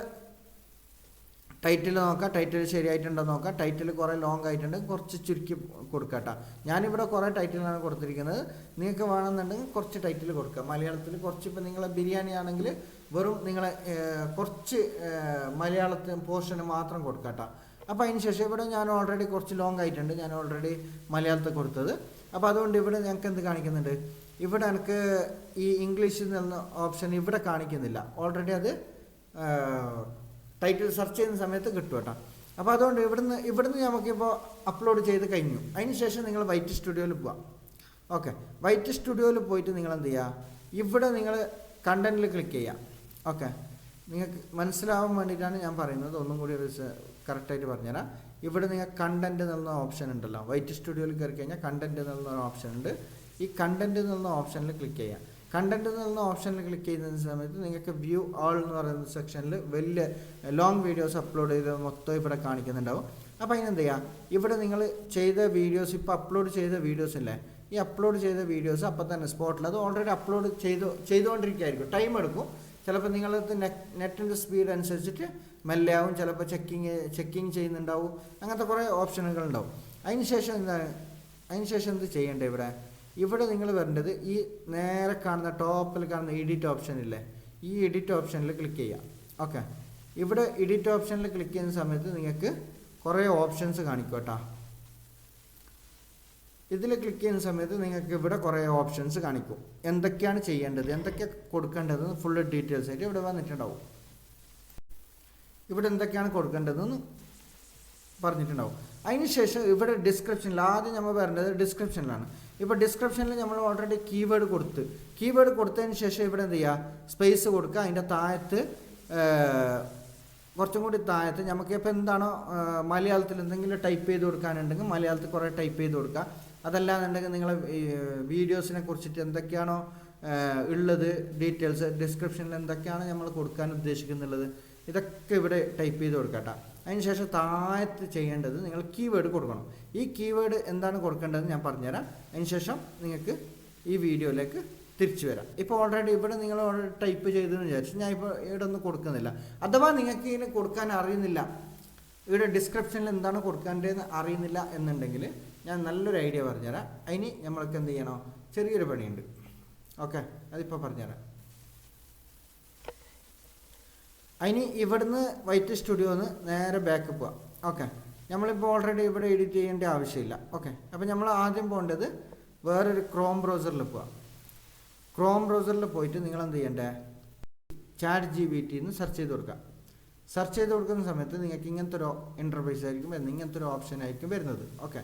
ടൈറ്റിൽ നോക്കാം. ടൈറ്റിൽ ശരിയായിട്ടുണ്ടോ നോക്കാം. ടൈറ്റിൽ കുറേ ലോങ് ആയിട്ടുണ്ട്. കുറച്ച് ചുരുക്കി കൊടുക്കാം കേട്ടോ ഞാനിവിടെ കുറേ ടൈറ്റിലാണ് കൊടുത്തിരിക്കുന്നത്. നിങ്ങൾക്ക് വേണമെന്നുണ്ടെങ്കിൽ കുറച്ച് ടൈറ്റിൽ കൊടുക്കുക മലയാളത്തിൽ കുറച്ച് ഇപ്പോൾ നിങ്ങളെ ബിരിയാണി ആണെങ്കിൽ വെറും നിങ്ങളെ കുറച്ച് മലയാളത്തിന് പോർഷന് മാത്രം കൊടുക്കട്ട. കേട്ടോ അപ്പോൾ അതിന് ശേഷം ഇവിടെ ഞാൻ ഓൾറെഡി കുറച്ച് ലോങ് ആയിട്ടുണ്ട്. ഞാൻ ഓൾറെഡി മലയാളത്തിൽ കൊടുത്തത്. അപ്പോൾ അതുകൊണ്ട് ഇവിടെ ഞങ്ങൾക്ക് എന്ത് കാണിക്കുന്നുണ്ട്? ഇവിടെ എനിക്ക് ഈ ഇംഗ്ലീഷിൽ നിന്ന് ഓപ്ഷൻ ഇവിടെ കാണിക്കുന്നില്ല. ഓൾറെഡി അത് ടൈറ്റിൽ സെർച്ച് ചെയ്യുന്ന സമയത്ത് കിട്ടും കേട്ടോ അപ്പോൾ അതുകൊണ്ട് ഇവിടുന്ന് ഇവിടുന്ന് നമുക്കിപ്പോൾ അപ്ലോഡ് ചെയ്ത് കഴിഞ്ഞു. അതിന് ശേഷം നിങ്ങൾ വൈറ്റ് സ്റ്റുഡിയോയിൽ പോവാം. ഓക്കെ വൈറ്റ് സ്റ്റുഡിയോയിൽ പോയിട്ട് നിങ്ങൾ എന്ത് ചെയ്യുക ഇവിടെ നിങ്ങൾ കണ്ടന്റിൽ ക്ലിക്ക് ചെയ്യാം. ഓക്കെ നിങ്ങൾക്ക് മനസ്സിലാവാൻ വേണ്ടിയിട്ടാണ് ഞാൻ പറയുന്നത്. ഒന്നും കൂടി കറക്റ്റായിട്ട് പറഞ്ഞുതരാം. ഇവിടെ നിങ്ങൾ കണ്ടന്റ് എന്നുള്ള ഓപ്ഷൻ ഉണ്ടല്ലോ. വൈറ്റ് സ്റ്റുഡിയോയിൽ കയറി കഴിഞ്ഞാൽ കണ്ടന്റ് എന്നുള്ള ഓപ്ഷൻ ഉണ്ട്. ഈ കണ്ടന്റ് എന്നുള്ള ഓപ്ഷനിൽ ക്ലിക്ക് ചെയ്യാം. കണ്ടന്റ് എന്നുള്ള ഓപ്ഷനിൽ ക്ലിക്ക് ചെയ്യുന്ന സമയത്ത് നിങ്ങൾക്ക് വ്യൂ ആൾ എന്ന് പറയുന്ന സെക്ഷനിൽ വലിയ ലോങ് വീഡിയോസ് അപ്ലോഡ് ചെയ്ത് മൊത്തം ഇവിടെ കാണിക്കുന്നുണ്ടാവും. അപ്പോൾ അതിനെന്ത് ചെയ്യുക ഇവിടെ നിങ്ങൾ ചെയ്ത വീഡിയോസ് ഇപ്പോൾ അപ്ലോഡ് ചെയ്ത വീഡിയോസ് അല്ലേ ഈ അപ്ലോഡ് ചെയ്ത വീഡിയോസ് അപ്പം തന്നെ സ്പോട്ടിൽ അത് ഓൾറെഡി അപ്ലോഡ് ചെയ്തു ചെയ്തുകൊണ്ടിരിക്കുകയായിരിക്കും ടൈം എടുക്കും. ചിലപ്പോൾ നെറ്റ് നെറ്റിന്റെ സ്പീഡ് അനുസരിച്ചിട്ട് മെല്ലെ ആവും ചിലപ്പോൾ ചെക്കിങ് ചെക്കിങ് ചെയ്യുന്നുണ്ടാവും അങ്ങനത്തെ കുറേ ഓപ്ഷനുകൾ ഉണ്ടാവും. എന്താണ്? അതിന് ശേഷം എന്ത് ചെയ്യേണ്ടത് ഇവിടെ? ഇവിടെ നിങ്ങൾ വരേണ്ടത് ഈ നേരെ കാണുന്ന ടോപ്പിൽ കാണുന്ന എഡിറ്റ് ഓപ്ഷൻ ഇല്ലേ? ഈ എഡിറ്റ് ഓപ്ഷനിൽ ക്ലിക്ക് ചെയ്യാം. ഓക്കെ ഇവിടെ എഡിറ്റ് ഓപ്ഷനിൽ ക്ലിക്ക് ചെയ്യുന്ന സമയത്ത് നിങ്ങൾക്ക് കുറേ ഓപ്ഷൻസ് കാണിക്കും കേട്ടോ. ഇതിൽ ക്ലിക്ക് ചെയ്യുന്ന സമയത്ത് നിങ്ങൾക്ക് ഇവിടെ കുറേ ഓപ്ഷൻസ് കാണിക്കും. എന്തൊക്കെയാണ് ചെയ്യേണ്ടത്? എന്തൊക്കെ കൊടുക്കേണ്ടത്? ഫുൾ ഡീറ്റെയിൽസ് ആയിട്ട് ഇവിടെ വന്നിട്ടുണ്ടാവും. ഇവിടെ എന്തൊക്കെയാണ് കൊടുക്കേണ്ടതെന്ന് പറഞ്ഞിട്ടുണ്ടാവും. അതിന് ശേഷം ഇവിടെ ഡിസ്ക്രിപ്ഷനിൽ ആദ്യം നമ്മൾ വരേണ്ടത് ഡിസ്ക്രിപ്ഷനിലാണ് ഇപ്പോൾ ഡിസ്ക്രിപ്ഷനിൽ നമ്മൾ ഓൾറെഡി കീവേഡ് കൊടുത്ത്. കീവേഡ് കൊടുത്തതിന് ശേഷം ഇവിടെ എന്ത് ചെയ്യുക സ്പേസ് കൊടുക്കുക. അതിന്റെ താഴത്ത് കുറച്ചും കൂടി താഴത്ത് നമുക്ക് ഇപ്പോൾ എന്താണോ മലയാളത്തിൽ എന്തെങ്കിലും ടൈപ്പ് ചെയ്ത് കൊടുക്കാനുണ്ടെങ്കിൽ മലയാളത്തിൽ കുറേ ടൈപ്പ് ചെയ്ത് കൊടുക്കുക. അതല്ലാന്നുണ്ടെങ്കിൽ നിങ്ങൾ വീഡിയോസിനെ കുറിച്ചിട്ട് എന്തൊക്കെയാണോ ഉള്ളത് ഡീറ്റെയിൽസ് ഡിസ്ക്രിപ്ഷനിൽ എന്തൊക്കെയാണ് നമ്മൾ കൊടുക്കാൻ ഉദ്ദേശിക്കുന്നുള്ളത് ഇതൊക്കെ ഇവിടെ ടൈപ്പ് ചെയ്ത് കൊടുക്കട്ടെ അതിനുശേഷം താഴത്ത് ചെയ്യേണ്ടത് നിങ്ങൾ കീവേഡ് കൊടുക്കണം. ഈ കീവേഡ് എന്താണ് കൊടുക്കേണ്ടതെന്ന് ഞാൻ പറഞ്ഞുതരാം. അതിനുശേഷം നിങ്ങൾക്ക് ഈ വീഡിയോയിലേക്ക് തിരിച്ചു വരാം. ഇപ്പോൾ ഓൾറെഡി ഇവിടെ നിങ്ങൾ ടൈപ്പ് ചെയ്തെന്ന് വിചാരിച്ചു. ഞാൻ ഇപ്പോൾ ഇവിടെ ഒന്നും കൊടുക്കുന്നില്ല. അഥവാ നിങ്ങൾക്ക് ഇതിന് കൊടുക്കാൻ അറിയുന്നില്ല. ഇവിടെ ഡിസ്ക്രിപ്ഷനിൽ എന്താണ് കൊടുക്കേണ്ടതെന്ന് അറിയുന്നില്ല എന്നുണ്ടെങ്കിൽ ഞാൻ നല്ലൊരു ഐഡിയ പറഞ്ഞുതരാം. അതിന് നമ്മൾക്ക് എന്ത് ചെയ്യണോ? ചെറിയൊരു പണിയുണ്ട്. ഓക്കെ അതിപ്പോൾ പറഞ്ഞുതരാം. അതിന് ഇവിടുന്ന് വൈറ്റ് സ്റ്റുഡിയോന്ന് നേരെ ബാക്ക് പോവാം. ഓക്കെ നമ്മളിപ്പോൾ ഓൾറെഡി ഇവിടെ എഡിറ്റ് ചെയ്യേണ്ട ആവശ്യമില്ല. ഓക്കെ അപ്പോൾ നമ്മൾ ആദ്യം പോകേണ്ടത് വേറൊരു ക്രോം ബ്രൗസറിൽ പോവാം. ക്രോം ബ്രൗസറിൽ പോയിട്ട് നിങ്ങൾ എന്ത് ചെയ്യണ്ടേ? ചാറ്റ് ജി ബി സെർച്ച് ചെയ്ത് കൊടുക്കുക. സെർച്ച് ചെയ്ത് കൊടുക്കുന്ന സമയത്ത് നിങ്ങൾക്ക് ഇങ്ങനത്തെ ഒരു ഇന്റർഫേസ് ആയിരിക്കും വരുന്നത് ഇങ്ങനത്തെ ഒരു ഓപ്ഷൻ ആയിരിക്കും വരുന്നത്. ഓക്കെ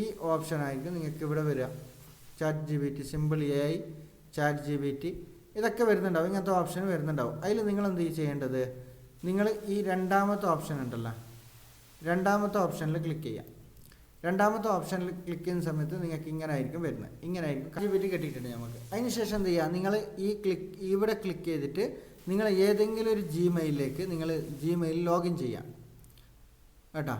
ഈ ഓപ്ഷൻ ആയിരിക്കും നിങ്ങൾക്ക് ഇവിടെ വരിക. Chat G B T simple A I chat G B T ഇതൊക്കെ വരുന്നുണ്ടാവും. ഇങ്ങനത്തെ ഓപ്ഷൻ വരുന്നുണ്ടാവും. അതിൽ നിങ്ങൾ എന്ത് ചെയ്യേണ്ടത്? നിങ്ങൾ ഈ രണ്ടാമത്തെ ഓപ്ഷൻ ഉണ്ടല്ലോ. രണ്ടാമത്തെ ഓപ്ഷനിൽ ക്ലിക്ക് ചെയ്യാം രണ്ടാമത്തെ ഓപ്ഷനിൽ ക്ലിക്ക് ചെയ്യുന്ന സമയത്ത് നിങ്ങൾക്ക് ഇങ്ങനെ ആയിരിക്കും വരുന്നത്. ഇങ്ങനെ ആയിരിക്കും ജി ബി ടി കെട്ടിയിട്ടുണ്ട് നമുക്ക് അതിന് ശേഷം എന്ത് ചെയ്യുക? നിങ്ങൾ ഈ ക്ലിക്ക് ഇവിടെ ക്ലിക്ക് ചെയ്തിട്ട് നിങ്ങൾ ഏതെങ്കിലും ഒരു ജിമെയിലിലേക്ക് നിങ്ങൾ ജിമെയിൽ ലോഗിൻ ചെയ്യാം കേട്ടോ?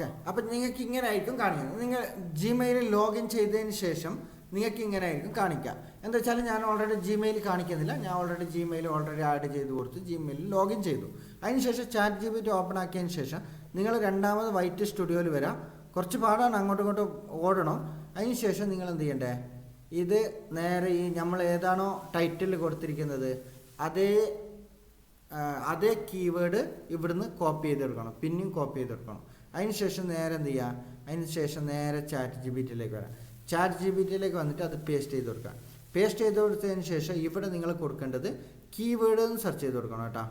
ഓക്കെ. അപ്പം നിങ്ങൾക്ക് ഇങ്ങനെ ആയിരിക്കും കാണിക്കുന്നത് നിങ്ങൾ ജിമെയിൽ ലോഗിൻ ചെയ്തതിന് ശേഷം നിങ്ങൾക്ക് ഇങ്ങനെ ആയിരിക്കും കാണിക്കുക എന്താ വെച്ചാൽ ഞാൻ ഓൾറെഡി ജിമെയിൽ കാണിക്കുന്നില്ല. ഞാൻ ഓൾറെഡി ജിമെയിൽ ഓൾറെഡി ആഡ് ചെയ്ത് കൊടുത്ത് ജിമെയിൽ ലോഗിൻ ചെയ്തു. അതിനുശേഷം chat G B T open ആക്കിയതിന് ശേഷം നിങ്ങൾ രണ്ടാമത് വൈറ്റ് സ്റ്റുഡിയോയിൽ വരാം. കുറച്ച് പാടാണ്. അങ്ങോട്ടും ഇങ്ങോട്ടും ഓടണം. അതിന് ശേഷം നിങ്ങൾ എന്ത് ചെയ്യണ്ടേ? ഇത് നേരെ ഈ നമ്മൾ ഏതാണോ ടൈറ്റിൽ കൊടുത്തിരിക്കുന്നത്. അതേ അതേ കീവേഡ് ഇവിടുന്ന് കോപ്പി ചെയ്തെടുക്കണം. പിന്നെയും കോപ്പി ചെയ്തെടുക്കണം. അതിന് ശേഷം നേരെ എന്ത് ചെയ്യുക അതിന് ശേഷം നേരെ ചാറ്റ് ജി ബി ടിയിലേക്ക് വരാം. ചാറ്റ് ജി ബി ടിയിലേക്ക് വന്നിട്ട് അത് പേസ്റ്റ് ചെയ്ത് കൊടുക്കുക പേസ്റ്റ് ചെയ്ത് കൊടുത്തതിന് ശേഷം ഇവിടെ നിങ്ങൾ കൊടുക്കേണ്ടത് കീവേഡ് എന്ന് സെർച്ച് ചെയ്ത് കൊടുക്കണം കേട്ടോ.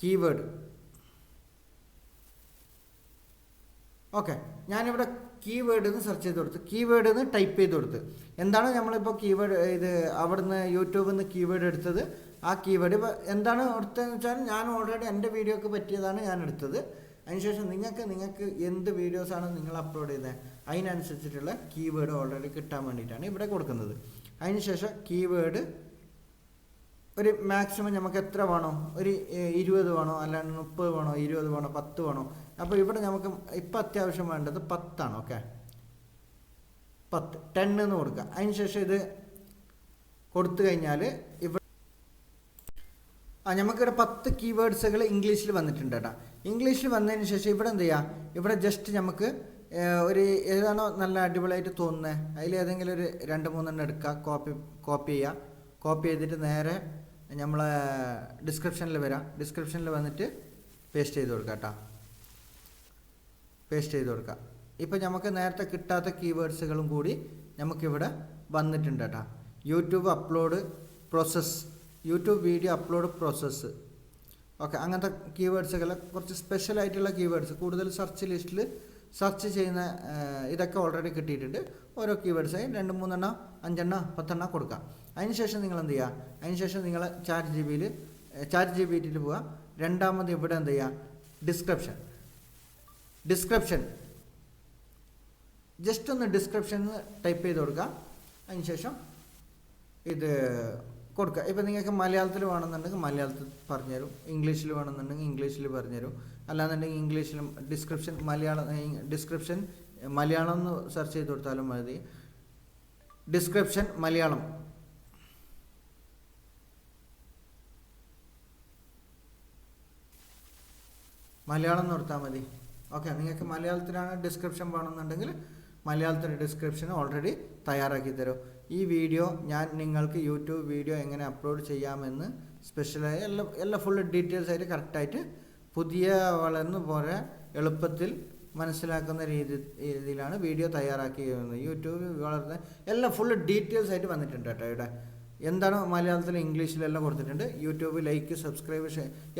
കീവേഡ് ഓക്കെ ഞാനിവിടെ കീവേഡ് എന്ന് സെർച്ച് ചെയ്ത് കൊടുത്ത്. കീവേഡ് എന്ന് ടൈപ്പ് ചെയ്ത് കൊടുത്ത്. എന്താണ് നമ്മളിപ്പോൾ കീവേഡ് ഇത് അവിടുന്ന് യൂട്യൂബിൽ നിന്ന് കീവേഡ് എടുത്തത്? ആ കീവേഡ് ഇപ്പോൾ എന്താണ് എടുത്തതെന്ന് വെച്ചാൽ ഞാൻ ഓൾറെഡി എന്റെ വീഡിയോക്ക് പറ്റിയതാണ് ഞാൻ എടുത്തത്. അതിനുശേഷം നിങ്ങൾക്ക് നിങ്ങൾക്ക് എന്ത് വീഡിയോസാണ് നിങ്ങൾ അപ്ലോഡ് ചെയ്യുന്നത് അതിനനുസരിച്ചിട്ടുള്ള കീവേഡ് ഓൾറെഡി കിട്ടാൻ വേണ്ടിയിട്ടാണ് ഇവിടെ കൊടുക്കുന്നത്. അതിനുശേഷം കീവേഡ് ഒരു മാക്സിമം നമുക്ക് എത്ര വേണോ? ഒരു ഇരുപത് വേണോ? അല്ലാണ്ട് മുപ്പത് വേണോ? ഇരുപത് വേണോ? പത്ത് വേണോ? അപ്പോൾ ഇവിടെ നമുക്ക് ഇപ്പം അത്യാവശ്യം വേണ്ടത് പത്താണ് ഓക്കെ പത്ത് ടെൻ എന്ന് കൊടുക്കുക. അതിന് ശേഷം ഇത് കൊടുത്തു കഴിഞ്ഞാൽ ഇവിടെ ആ നമുക്കിവിടെ പത്ത് കീവേഡ്സുകൾ ഇംഗ്ലീഷിൽ വന്നിട്ടുണ്ട് കേട്ടോ. ഇംഗ്ലീഷിൽ വന്നതിന് ശേഷം ഇവിടെ എന്ത് ചെയ്യുക ഇവിടെ ജസ്റ്റ് നമുക്ക് ഒരു ഏതാണോ നല്ല അടിപൊളിയായിട്ട് തോന്നുന്നത് അതിൽ ഏതെങ്കിലും ഒരു രണ്ട് മൂന്നെണ്ണം എടുക്കുക കോപ്പി കോപ്പി ചെയ്യുക. കോപ്പി ചെയ്തിട്ട് നേരെ നമ്മളെ ഡിസ്ക്രിപ്ഷനിൽ വരാം. ഡിസ്ക്രിപ്ഷനിൽ വന്നിട്ട് പേസ്റ്റ് ചെയ്ത് കൊടുക്കാം കേട്ടോ. പേസ്റ്റ് ചെയ്ത് കൊടുക്കുക. ഇപ്പോൾ നമുക്ക് നേരത്തെ കിട്ടാത്ത കീവേഡ്സുകളും കൂടി നമുക്കിവിടെ വന്നിട്ടുണ്ട് കേട്ടോ. YouTube upload process YouTube video upload process okay അങ്ങനത്തെ കീവേഡ്സുകൾ കുറച്ച് സ്പെഷ്യൽ ആയിട്ടുള്ള കീവേഡ്സ് കൂടുതൽ സെർച്ച് ലിസ്റ്റിൽ സെർച്ച് ചെയ്യുന്ന ഇതൊക്കെ ഓൾറെഡി കിട്ടിയിട്ടുണ്ട്. ഓരോ കീവേഡ്സായി രണ്ട് മൂന്നെണ്ണം അഞ്ചെണ്ണം പത്തെണ്ണം കൊടുക്കാം. അതിനുശേഷം നിങ്ങൾ എന്ത് ചെയ്യുക? അതിനുശേഷം നിങ്ങൾ ചാറ്റ് ജി ബിയിൽ ചാറ്റ് ജി ബിയിൽ പോവുക. രണ്ടാമത് ഇവിടെ എന്ത് ചെയ്യുക? ഡിസ്ക്രിപ്ഷൻ ഡിസ്ക്രിപ്ഷൻ ജസ്റ്റ് ഒന്ന് ഡിസ്ക്രിപ്ഷൻ ടൈപ്പ് ചെയ്ത് കൊടുക്കുക അതിനുശേഷം ഇത് കൊടുക്കുക ഇപ്പം നിങ്ങൾക്ക് മലയാളത്തിൽ വേണമെന്നുണ്ടെങ്കിൽ മലയാളത്തിൽ പറഞ്ഞുതരും. ഇംഗ്ലീഷിൽ വേണമെന്നുണ്ടെങ്കിൽ ഇംഗ്ലീഷിൽ പറഞ്ഞുതരും. അല്ലാന്നുണ്ടെങ്കിൽ ഇംഗ്ലീഷിലും ഡിസ്ക്രിപ്ഷൻ മലയാളം ഡിസ്ക്രിപ്ഷൻ മലയാളം എന്ന് സെർച്ച് ചെയ്ത് കൊടുത്താലും മതി. ഡിസ്ക്രിപ്ഷൻ മലയാളം. മലയാളം എന്ന് കൊടുത്താൽ മതി. ഓക്കെ നിങ്ങൾക്ക് മലയാളത്തിലാണ് ഡിസ്ക്രിപ്ഷൻ വേണമെന്നുണ്ടെങ്കിൽ മലയാളത്തിന്റെ ഡിസ്ക്രിപ്ഷൻ ഓൾറെഡി തയ്യാറാക്കി തരും. ഈ വീഡിയോ ഞാൻ നിങ്ങൾക്ക് യൂട്യൂബ് വീഡിയോ എങ്ങനെ അപ്ലോഡ് ചെയ്യാമെന്ന് സ്പെഷ്യലായി എല്ലാ എല്ലാ ഫുൾ ഡീറ്റെയിൽസ് ആയിട്ട് കറക്റ്റായിട്ട് പുതിയ വളർന്നു പോലെ എളുപ്പത്തിൽ മനസ്സിലാക്കുന്ന രീതി രീതിയിലാണ് വീഡിയോ തയ്യാറാക്കി യൂട്യൂബ് വളർന്ന എല്ലാം ഫുൾ ഡീറ്റെയിൽസ് ആയിട്ട് വന്നിട്ടുണ്ട് കേട്ടോ ഇവിടെ. എന്താണ് മലയാളത്തിൽ ഇംഗ്ലീഷിലെല്ലാം കൊടുത്തിട്ടുണ്ട്. യൂട്യൂബ് ലൈക്ക് സബ്സ്ക്രൈബ്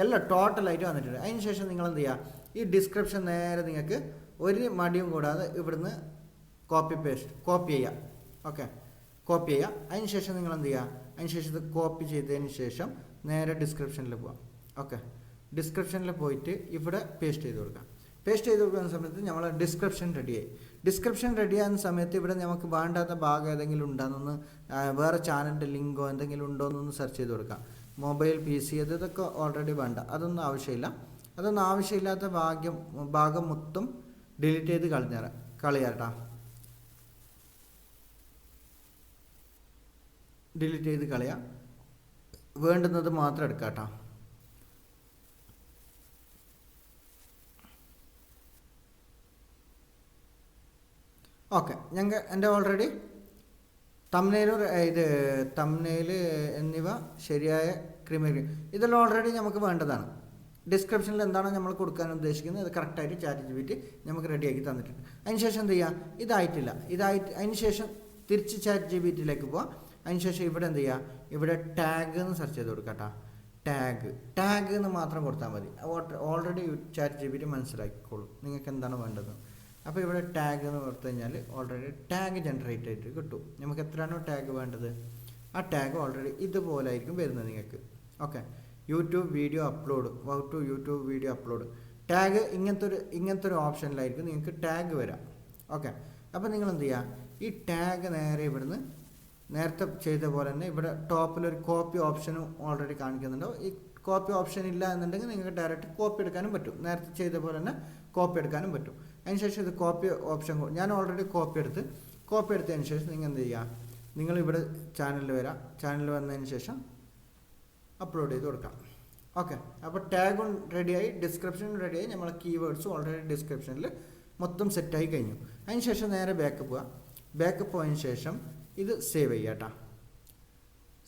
എല്ലാം ടോട്ടലായിട്ട് വന്നിട്ടുണ്ട്. അതിന് ശേഷം നിങ്ങൾ എന്ത് ചെയ്യുക ഈ ഡിസ്ക്രിപ്ഷൻ നേരെ നിങ്ങൾക്ക് ഒരു മടിയും കൂടാതെ ഇവിടുന്ന് കോപ്പി പേസ്റ്റ് കോപ്പി ചെയ്യുക ഓക്കെ കോപ്പി ചെയ്യുക അതിന് ശേഷം നിങ്ങൾ എന്ത് ചെയ്യുക അതിന് ശേഷം ഇത് കോപ്പി ചെയ്തതിന് ശേഷം നേരെ ഡിസ്ക്രിപ്ഷനിൽ പോവാം. ഓക്കെ ഡിസ്ക്രിപ്ഷനിൽ പോയിട്ട് ഇവിടെ പേസ്റ്റ് ചെയ്ത് കൊടുക്കാം. പേസ്റ്റ് ചെയ്ത് കൊടുക്കുന്ന സമയത്ത് നമ്മൾ ഡിസ്ക്രിപ്ഷൻ റെഡിയായി ഡിസ്ക്രിപ്ഷൻ റെഡിയാകുന്ന സമയത്ത് ഇവിടെ നമുക്ക് വേണ്ടാത്ത ഭാഗം ഏതെങ്കിലും ഉണ്ടോയെന്നൊന്ന് ആ, വേറെ ചാനലിന്റെ ലിങ്കോ എന്തെങ്കിലും ഉണ്ടോ എന്നൊന്ന് സെർച്ച് ചെയ്ത് കൊടുക്കാം. മൊബൈൽ പി സി അത് ഇതൊക്കെ ഓൾറെഡി വേണ്ട. അതൊന്നും ആവശ്യമില്ല. അതൊന്നും ആവശ്യമില്ലാത്ത ഭാഗ്യം ഭാഗം മൊത്തം ഡിലീറ്റ് ചെയ്ത് കളഞ്ഞേരാം. കളിയാട്ടാ. ഡിലീറ്റ് ചെയ്ത് കളയാം. വേണ്ടുന്നത് മാത്രം എടുക്കാം കേട്ടോ ഓക്കെ ഞങ്ങൾ എന്റെ ഓൾറെഡി തമ്നയിലും ഇത് തമ്നയിൽ എന്നിവ ശരിയായ ക്രിമീകരിക്കും ഇതെല്ലാം ഓൾറെഡി നമുക്ക് വേണ്ടതാണ്. ഡിസ്ക്രിപ്ഷനിൽ എന്താണോ നമ്മൾ കൊടുക്കാൻ ഉദ്ദേശിക്കുന്നത് അത് കറക്റ്റായിട്ട് ചാറ്റ് ചെയ്തിട്ട് നമുക്ക് റെഡിയാക്കി തന്നിട്ടുണ്ട്. അതിന് ശേഷം എന്ത് ചെയ്യുക ഇതായിട്ടില്ല. ഇതായിട്ട് അതിന് ശേഷം തിരിച്ച് ചാറ്റ് ജി പി ടിയിലേക്ക് പോവാം. അതിന് ശേഷം ഇവിടെ എന്ത് ചെയ്യുക ഇവിടെ ടാഗ് എന്ന് സെർച്ച് ചെയ്ത് കൊടുക്കുക ടാഗ് ടാഗ് എന്ന് മാത്രം കൊടുത്താൽ മതി. Already chat G P T മനസ്സിലാക്കിക്കോളും. നിങ്ങൾക്ക് എന്താണ് വേണ്ടത്? അപ്പോൾ ഇവിടെ ടാഗ് എന്ന് കൊടുത്തു കഴിഞ്ഞാൽ ഓൾറെഡി ടാഗ് ജനറേറ്റ് ആയിട്ട് കിട്ടും. നമുക്ക് എത്രയാണോ ടാഗ് വേണ്ടത്? ആ ടാഗ് ഓൾറെഡി ഇതുപോലെ ആയിരിക്കും വരുന്നത് നിങ്ങൾക്ക്. Okay YouTube video upload wow to YouTube video upload tag ഇങ്ങനത്തെ ഒരു ഇങ്ങനത്തെ ഒരു ഓപ്ഷനിലായിരിക്കും നിങ്ങൾക്ക് ടാഗ് വരാം. ഓക്കെ അപ്പോൾ നിങ്ങൾ എന്ത് ചെയ്യുക ഈ ടാഗ് നേരെ ഇവിടുന്ന് നേരത്തെ ചെയ്ത പോലെ തന്നെ ഇവിടെ ടോപ്പിലൊരു കോപ്പി ഓപ്ഷനും ഓൾറെഡി കാണിക്കുന്നുണ്ടോ ഈ കോപ്പി ഓപ്ഷൻ ഇല്ല എന്നുണ്ടെങ്കിൽ നിങ്ങൾക്ക് ഡയറക്റ്റ് കോപ്പി എടുക്കാനും പറ്റും. നേരത്തെ ചെയ്ത പോലെ തന്നെ കോപ്പി എടുക്കാനും പറ്റും. അതിനുശേഷം ഇത് കോപ്പി ഓപ്ഷൻ ഞാൻ ഓൾറെഡി കോപ്പി എടുത്ത് കോപ്പി എടുത്തതിന് ശേഷം നിങ്ങൾ എന്ത് ചെയ്യുക നിങ്ങൾ ഇവിടെ ചാനലിൽ വരാം. ചാനലിൽ വന്നതിന് ശേഷം അപ്ലോഡ് ചെയ്ത് കൊടുക്കാം. ഓക്കെ അപ്പോൾ ടാഗും റെഡിയായി ഡിസ്ക്രിപ്ഷനും റെഡിയായി നമ്മളെ കീവേഡ്സും ഓൾറെഡി ഡിസ്ക്രിപ്ഷനിൽ മൊത്തം സെറ്റായി കഴിഞ്ഞു. അതിന് ശേഷം നേരെ ബാക്കപ്പ് പോവാം. ബാക്കപ്പ് പോയതിന് ശേഷം ഇത് സേവ് ചെയ്യാം കേട്ടോ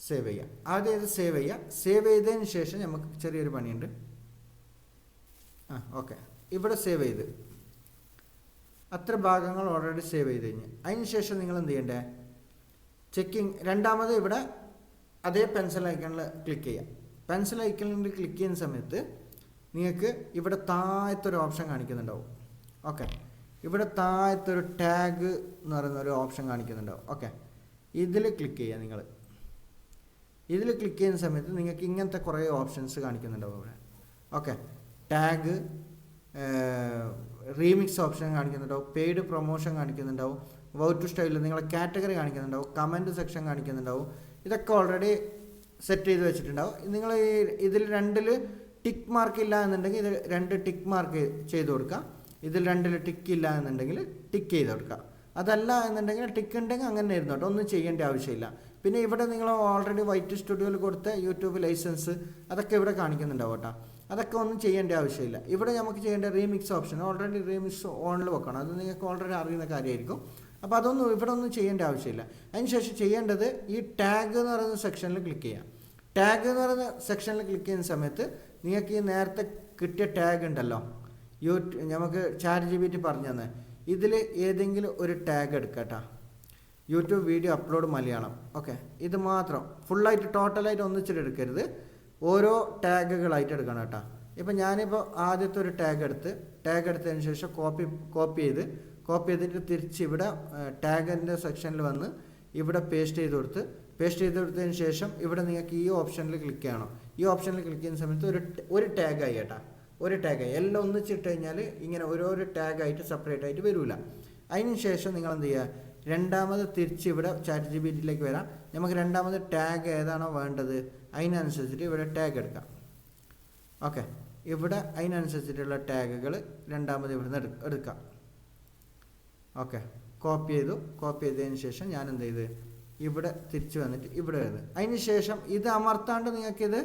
സേവ് ചെയ്യുക ആദ്യം ഇത് സേവ് ചെയ്യുക സേവ് ചെയ്തതിന് ശേഷം നമുക്ക് ചെറിയൊരു പണിയുണ്ട്. ആ ഓക്കെ ഇവിടെ സേവ് ചെയ്ത്. അത്ര ഭാഗങ്ങൾ ഓൾറെഡി സേവ് ചെയ്ത് കഴിഞ്ഞ്. അതിന് ശേഷം നിങ്ങൾ എന്ത് ചെയ്യണ്ടേ? ചെക്കിങ് രണ്ടാമത് ഇവിടെ അതേ പെൻസിൽ ഐക്കണിൽ ക്ലിക്ക് ചെയ്യാം. പെൻസിൽ ഐക്കണിൽ ക്ലിക്ക് ചെയ്യുന്ന സമയത്ത് നിങ്ങൾക്ക് ഇവിടെ താഴത്തൊരു ഓപ്ഷൻ കാണിക്കുന്നുണ്ടാവും. ഓക്കെ ഇവിടെ താഴത്തൊരു ടാഗ് എന്ന് പറയുന്ന ഒരു ഓപ്ഷൻ കാണിക്കുന്നുണ്ടാവും. ഓക്കെ ഇതിൽ ക്ലിക്ക് ചെയ്യുക നിങ്ങൾ ഇതിൽ ക്ലിക്ക് ചെയ്യുന്ന സമയത്ത് നിങ്ങൾക്ക് ഇങ്ങനത്തെ കുറേ ഓപ്ഷൻസ് കാണിക്കുന്നുണ്ടാവും ഇവിടെ ഓക്കെ ടാഗ് റീമിക്സ് ഓപ്ഷൻ കാണിക്കുന്നുണ്ടാവും. പെയ്ഡ് പ്രൊമോഷൻ കാണിക്കുന്നുണ്ടാവും. വൗട്ട് സ്റ്റൈലിൽ നിങ്ങളെ കാറ്റഗറി കാണിക്കുന്നുണ്ടാവും. കമന്റ് സെക്ഷൻ കാണിക്കുന്നുണ്ടാവും. ഇതൊക്കെ ഓൾറെഡി സെറ്റ് ചെയ്ത് വെച്ചിട്ടുണ്ടാവും. നിങ്ങൾ ഈ ഇതിൽ രണ്ടിൽ ടിക്ക് മാർക്ക് ഇല്ല എന്നുണ്ടെങ്കിൽ ഇത് രണ്ട് ടിക്ക് മാർക്ക് ചെയ്ത് കൊടുക്കുക. ഇതിൽ രണ്ടിൽ ടിക്ക് ഇല്ല എന്നുണ്ടെങ്കിൽ ടിക്ക് ചെയ്ത് കൊടുക്കുക. അതല്ല എന്നുണ്ടെങ്കിൽ ടിക്ക് ഉണ്ടെങ്കിൽ അങ്ങനെ ഇരുന്നോട്ടെ. ഒന്നും ചെയ്യേണ്ട ആവശ്യമില്ല. പിന്നെ ഇവിടെ നിങ്ങൾ ഓൾറെഡി വൈറ്റ് സ്റ്റുഡിയോയിൽ കൊടുത്ത യൂട്യൂബ് ലൈസൻസ് അതൊക്കെ ഇവിടെ കാണിക്കുന്നുണ്ടാവും കേട്ടോ. അതൊക്കെ ഒന്നും ചെയ്യേണ്ട ആവശ്യമില്ല. ഇവിടെ നമുക്ക് ചെയ്യേണ്ട റീമിക്സ് ഓപ്ഷൻ ഓൾറെഡി റീമിക്സ് ഓണിൽ വെക്കണം. അത് നിങ്ങൾക്ക് ഓൾറെഡി അറിയുന്ന കാര്യമായിരിക്കും. അപ്പോൾ അതൊന്നും ഇവിടെ ഒന്നും ചെയ്യേണ്ട ആവശ്യമില്ല. അതിനുശേഷം ചെയ്യേണ്ടത് ഈ ടാഗ് എന്ന് പറയുന്ന സെക്ഷനിൽ ക്ലിക്ക് ചെയ്യാം. ടാഗ് എന്ന് പറയുന്ന സെക്ഷനിൽ ക്ലിക്ക് ചെയ്യുന്ന സമയത്ത് നിങ്ങൾക്ക് ഈ നേരത്തെ കിട്ടിയ ടാഗ് ഉണ്ടല്ലോ. യൂട്യൂബ് നമുക്ക് ചാറ്റ് ജി ബി ടി പറഞ്ഞു തന്നെ. ഇതിൽ ഏതെങ്കിലും ഒരു tag എടുക്കട്ടാ. YouTube video upload Malayalam. Okay. ഇത് മാത്രം. ഫുള്ളായിട്ട് ടോട്ടലായിട്ട് ഒന്നിച്ചിട്ട് എടുക്കരുത്. ഓരോ ടാഗുകളായിട്ട് എടുക്കണം കേട്ടോ. ഇപ്പം ഞാനിപ്പോൾ ആദ്യത്തെ ഒരു ടാഗ് എടുത്ത് ടാഗ് എടുത്തതിന് ശേഷം കോപ്പി കോപ്പി ചെയ്ത് കോപ്പി ചെയ്തിട്ട് തിരിച്ച് ഇവിടെ ടാഗിന്റെ സെക്ഷനിൽ വന്ന് ഇവിടെ പേസ്റ്റ് ചെയ്ത് കൊടുത്ത് പേസ്റ്റ് ചെയ്ത് കൊടുത്തതിന് ശേഷം ഇവിടെ നിങ്ങൾക്ക് ഈ ഓപ്ഷനിൽ ക്ലിക്ക് ചെയ്യണം. ഈ ഓപ്ഷനിൽ ക്ലിക്ക് ചെയ്യുന്ന സമയത്ത് ഒരു ഒരു ടാഗായി കേട്ടാ. ഒരു ടാഗായി എല്ലാം ഒന്നിച്ചിട്ട് കഴിഞ്ഞാൽ ഇങ്ങനെ ഓരോരോ ടാഗായിട്ട് സെപ്പറേറ്റ് ആയിട്ട് വരില്ല അതിന് ശേഷം നിങ്ങൾ എന്ത് ചെയ്യുക? രണ്ടാമത് തിരിച്ച് ഇവിടെ ചാറ്റ് ജി ബി ടിയിലേക്ക് വരാം. നമുക്ക് രണ്ടാമത് ടാഗ് ഏതാണോ വേണ്ടത്? അതിനനുസരിച്ചിട്ട് ഇവിടെ ടാഗ് എടുക്കാം. ഓക്കെ ഇവിടെ അതിനനുസരിച്ചിട്ടുള്ള ടാഗുകൾ രണ്ടാമത് ഇവിടുന്ന് എടു എടുക്കാം. ഓക്കെ കോപ്പി ചെയ്തു. കോപ്പി ചെയ്തതിന് ശേഷം ഞാൻ എന്ത് ചെയ്ത്? ഇവിടെ തിരിച്ച് വന്നിട്ട് ഇവിടെ എഴുതും. അതിന് ശേഷം ഇത് അമർത്താണ്ട് നിങ്ങൾക്കിത്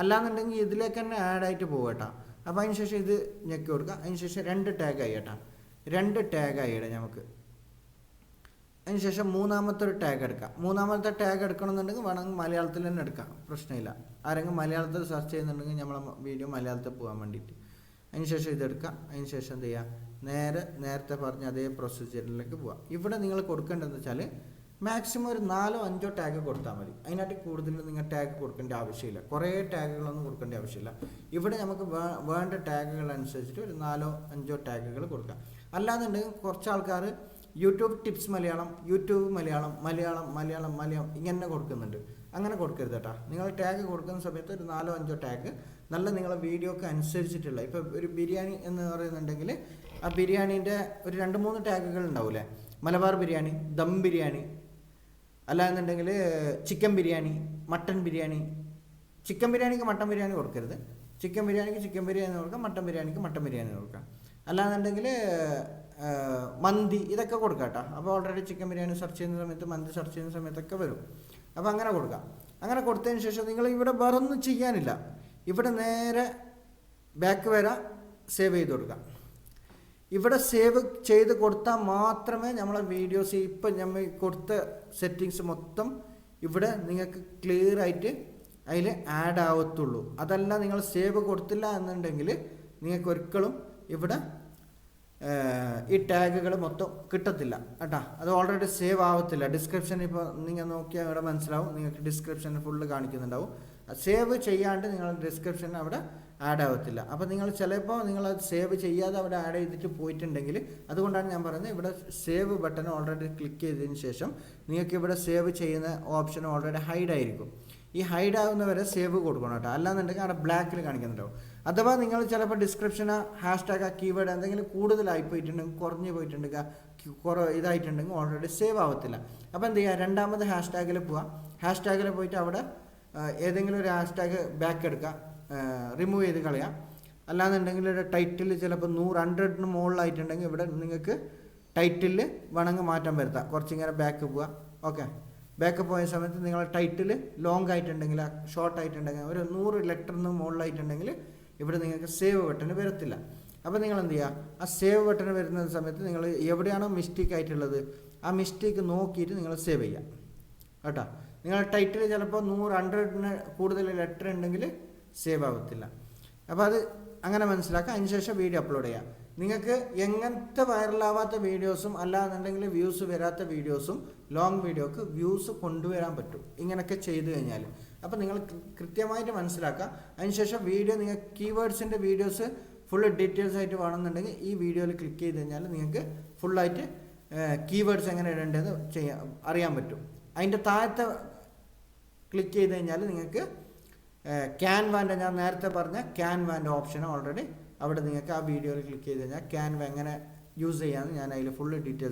അല്ലാന്നുണ്ടെങ്കിൽ ഇതിലേക്ക് തന്നെ ആഡ് ആയിട്ട് പോകും കേട്ടോ അപ്പോൾ അതിന് ശേഷം ഇത് ഞെക്കി കൊടുക്കുക അതിന് ശേഷം രണ്ട് ടാഗ് ആയി കേട്ടോ രണ്ട് ടാഗ് ആയി ഇടാം നമുക്ക്. അതിന് ശേഷം മൂന്നാമത്തെ ഒരു ടാഗ് എടുക്കാം. മൂന്നാമത്തെ ടാഗ് എടുക്കണമെന്നുണ്ടെങ്കിൽ വേണമെങ്കിൽ മലയാളത്തിൽ തന്നെ എടുക്കാം. പ്രശ്നമില്ല. ആരെങ്കിലും മലയാളത്തിൽ സെർച്ച് ചെയ്യുന്നുണ്ടെങ്കിൽ നമ്മളെ വീഡിയോ മലയാളത്തിൽ പോകാൻ വേണ്ടിയിട്ട്. അതിനുശേഷം ഇതെടുക്കാം അതിനുശേഷം എന്ത് ചെയ്യുക നേരെ നേരത്തെ പറഞ്ഞ അതേ പ്രൊസീജിയറിലേക്ക് പോവാം. ഇവിടെ നിങ്ങൾ കൊടുക്കേണ്ടതെന്ന് വെച്ചാൽ മാക്സിമം ഒരു നാലോ അഞ്ചോ ടാഗ് കൊടുത്താൽ മതി. അതിനായിട്ട് കൂടുതൽ നിങ്ങൾ ടാഗ് കൊടുക്കേണ്ട ആവശ്യമില്ല. കുറേ ടാഗുകളൊന്നും കൊടുക്കേണ്ട ആവശ്യമില്ല. ഇവിടെ നമുക്ക് വേണ്ട ടാഗുകൾ അനുസരിച്ചിട്ട് ഒരു നാലോ അഞ്ചോ ടാഗുകൾ കൊടുക്കാം. അല്ലാന്നുണ്ടെങ്കിൽ കുറച്ച് ആൾക്കാർ YouTube tips Malayalam YouTube Malayalam Malayalam Malayalam Malayalam ഇങ്ങനെ കൊടുക്കുന്നുണ്ട്. അങ്ങനെ കൊടുക്കരുത് കേട്ടോ. നിങ്ങൾ ടാഗ് കൊടുക്കുന്ന സമയത്ത് ഒരു നാലോ അഞ്ചോ ടാഗ് നല്ല നിങ്ങളെ വീഡിയോക്ക് അനുസരിച്ചിട്ടുള്ള ഇപ്പോൾ ഒരു ബിരിയാണി എന്ന് പറയുന്നുണ്ടെങ്കിൽ ആ ബിരിയാണീന്റെ ഒരു രണ്ട് മൂന്ന് ടാഗുകൾ ഉണ്ടാവില്ലേ മലബാർ ബിരിയാണി ദം ബിരിയാണി അല്ല എന്നുണ്ടെങ്കിൽ chicken biryani mutton biryani. Chicken ബിരിയാണിക്ക് മട്ടൻ ബിരിയാണി കൊടുക്കരുത്. ചിക്കൻ ബിരിയാണിക്ക് ചിക്കൻ ബിരിയാണി കൊടുക്കാം മട്ടൻ ബിരിയാണിക്ക് മട്ടൻ ബിരിയാണി കൊടുക്കാം. അല്ലാന്നുണ്ടെങ്കിൽ മന്തി ഇതൊക്കെ കൊടുക്കാം കേട്ടോ. അപ്പോൾ ഓൾറെഡി ചിക്കൻ ബിരിയാണി സെർച്ച് ചെയ്യുന്ന സമയത്ത് മന്തി സെർച്ച് ചെയ്യുന്ന സമയത്തൊക്കെ വരും. അപ്പോൾ അങ്ങനെ കൊടുക്കാം. അങ്ങനെ കൊടുത്തതിന് ശേഷം നിങ്ങൾ ഇവിടെ വേറൊന്നും ചെയ്യാനില്ല. ഇവിടെ നേരെ ബാക്ക് വര സേവ് ചെയ്ത് കൊടുക്കാം. ഇവിടെ സേവ് ചെയ്ത് കൊടുത്താൽ മാത്രമേ നമ്മളെ വീഡിയോസ് ഇപ്പം നമ്മൾ കൊടുത്ത സെറ്റിങ്സ് മൊത്തം ഇവിടെ നിങ്ങൾക്ക് ക്ലിയർ ആയിട്ട് അതിൽ ആഡ് ആവത്തുള്ളൂ. അതല്ല നിങ്ങൾ സേവ് കൊടുത്തില്ല എന്നുണ്ടെങ്കിൽ നിങ്ങൾക്ക് ഒരിക്കലും ഇവിടെ ഈ ടാഗുകൾ മൊത്തം കിട്ടത്തില്ല. കേട്ടാ അത് ഓൾറെഡി സേവ് ആവത്തില്ല. ഡിസ്ക്രിപ്ഷൻ ഇപ്പോൾ നിങ്ങൾ നോക്കിയാൽ ഇവിടെ മനസ്സിലാവും. നിങ്ങൾക്ക് ഡിസ്ക്രിപ്ഷൻ ഫുള്ള് കാണിക്കുന്നുണ്ടാവും. സേവ് ചെയ്യാണ്ട് നിങ്ങൾ ഡിസ്ക്രിപ്ഷൻ അവിടെ ആഡ് ആവത്തില്ല. അപ്പോൾ നിങ്ങൾ ചിലപ്പോൾ നിങ്ങൾ അത് സേവ് ചെയ്യാതെ അവിടെ ആഡ് ചെയ്തിട്ട് പോയിട്ടുണ്ടെങ്കിൽ അതുകൊണ്ടാണ് ഞാൻ പറയുന്നത് ഇവിടെ സേവ് ബട്ടൺ ഓൾറെഡി ക്ലിക്ക് ചെയ്തതിന് ശേഷം നിങ്ങൾക്ക് ഇവിടെ സേവ് ചെയ്യുന്ന ഓപ്ഷൻ ഓൾറെഡി ഹൈഡ് ആയിരിക്കും. ഈ ഹൈഡ് ആവുന്നവരെ സേവ് കൊടുക്കണം കേട്ടോ. അല്ലാന്നുണ്ടെങ്കിൽ അവിടെ ബ്ലാക്കിൽ കാണിക്കുന്നുണ്ടാവും. അഥവാ നിങ്ങൾ ചിലപ്പോൾ ഡിസ്ക്രിപ്ഷന് ഹാഷ്ടാഗ് ആ കീവേഡ് എന്തെങ്കിലും കൂടുതലായി പോയിട്ടുണ്ടെങ്കിൽ കുറഞ്ഞു പോയിട്ടുണ്ടെങ്കിൽ കുറവ് ഇതായിട്ടുണ്ടെങ്കിൽ ഓൾറെഡി സേവ് ആവത്തില്ല. അപ്പോൾ എന്ത് ചെയ്യുക? രണ്ടാമത് ഹാഷ്ടാഗിൽ പോവാം. ഹാഷ്ടാഗിൽ പോയിട്ട് അവിടെ ഏതെങ്കിലും ഒരു ഹാഷ്ടാഗ് ബാക്ക് എടുക്കുക. റിമൂവ് ചെയ്ത് കളയാം അല്ലാന്നുണ്ടെങ്കിൽ ഒരു ടൈറ്റിൽ ചിലപ്പോൾ നൂറ് ഹൺഡ്രഡിന് മുകളിലായിട്ടുണ്ടെങ്കിൽ ഇവിടെ നിങ്ങൾക്ക് ടൈറ്റിൽ വേണമെങ്കിൽ മാറ്റം വരുത്താം. കുറച്ചിങ്ങനെ ബാക്ക് പോവുക. ഓക്കെ ബാക്ക് പോയ സമയത്ത് നിങ്ങളുടെ ടൈറ്റിൽ ലോങ് ആയിട്ടുണ്ടെങ്കിൽ ഷോർട്ട് ആയിട്ടുണ്ടെങ്കിൽ ഒരു നൂറ് ലെറ്ററിന് മുകളിലായിട്ടുണ്ടെങ്കിൽ ഇവിടെ നിങ്ങൾക്ക് സേവ് ബട്ടൺ വരത്തില്ല. അപ്പോൾ നിങ്ങൾ എന്ത് ചെയ്യുക ആ സേവ് ബട്ടൺ വരുന്ന സമയത്ത് നിങ്ങൾ എവിടെയാണോ മിസ്റ്റേക്ക് ആയിട്ടുള്ളത് ആ മിസ്റ്റേക്ക് നോക്കിയിട്ട് നിങ്ങൾ സേവ് ചെയ്യുക കേട്ടോ? നിങ്ങൾ ടൈറ്റിൽ ചിലപ്പോൾ നൂറ് ഹൺഡ്രഡിന് കൂടുതൽ ലെറ്റർ ഉണ്ടെങ്കിൽ സേവ് ആവത്തില്ല. അപ്പോൾ അത് അങ്ങനെ മനസ്സിലാക്കുക അതിനുശേഷം വീഡിയോ അപ്ലോഡ് ചെയ്യാം. നിങ്ങൾക്ക് എങ്ങനത്തെ വൈറലാവാത്ത വീഡിയോസും അല്ലാന്നുണ്ടെങ്കിൽ വ്യൂസ് വരാത്ത വീഡിയോസും ലോങ് വീഡിയോക്ക് വ്യൂസ് കൊണ്ടുവരാൻ പറ്റും. ഇങ്ങനെയൊക്കെ ചെയ്തു കഴിഞ്ഞാൽ അപ്പോൾ നിങ്ങൾ കൃത്യമായിട്ട് മനസ്സിലാക്കുക. അതിനുശേഷം വീഡിയോ നിങ്ങൾ കീവേഡ്സിന്റെ വീഡിയോസ് ഫുൾ ഡീറ്റെയിൽസ് ആയിട്ട് വേണമെന്നുണ്ടെങ്കിൽ ഈ വീഡിയോയിൽ ക്ലിക്ക് ചെയ്ത് കഴിഞ്ഞാൽ നിങ്ങൾക്ക് ഫുള്ളായിട്ട് കീവേഡ്സ് എങ്ങനെ ഇടേണ്ടതെന്ന് ചെയ്യാൻ അറിയാൻ പറ്റും. അതിന്റെ താഴത്തെ ക്ലിക്ക് ചെയ്ത് കഴിഞ്ഞാൽ നിങ്ങൾക്ക് ക്യാൻവാന്റെ ഞാൻ നേരത്തെ പറഞ്ഞ ക്യാൻവാന്റെ ഓപ്ഷൻ ഓൾറെഡി അവിടെ നിങ്ങൾക്ക് ആ വീഡിയോയിൽ ക്ലിക്ക് ചെയ്ത് കഴിഞ്ഞാൽ ക്യാൻവ എങ്ങനെ യൂസ് ചെയ്യാമെന്ന് ഞാൻ അതിൽ ഫുൾ ഡീറ്റെയിൽസ്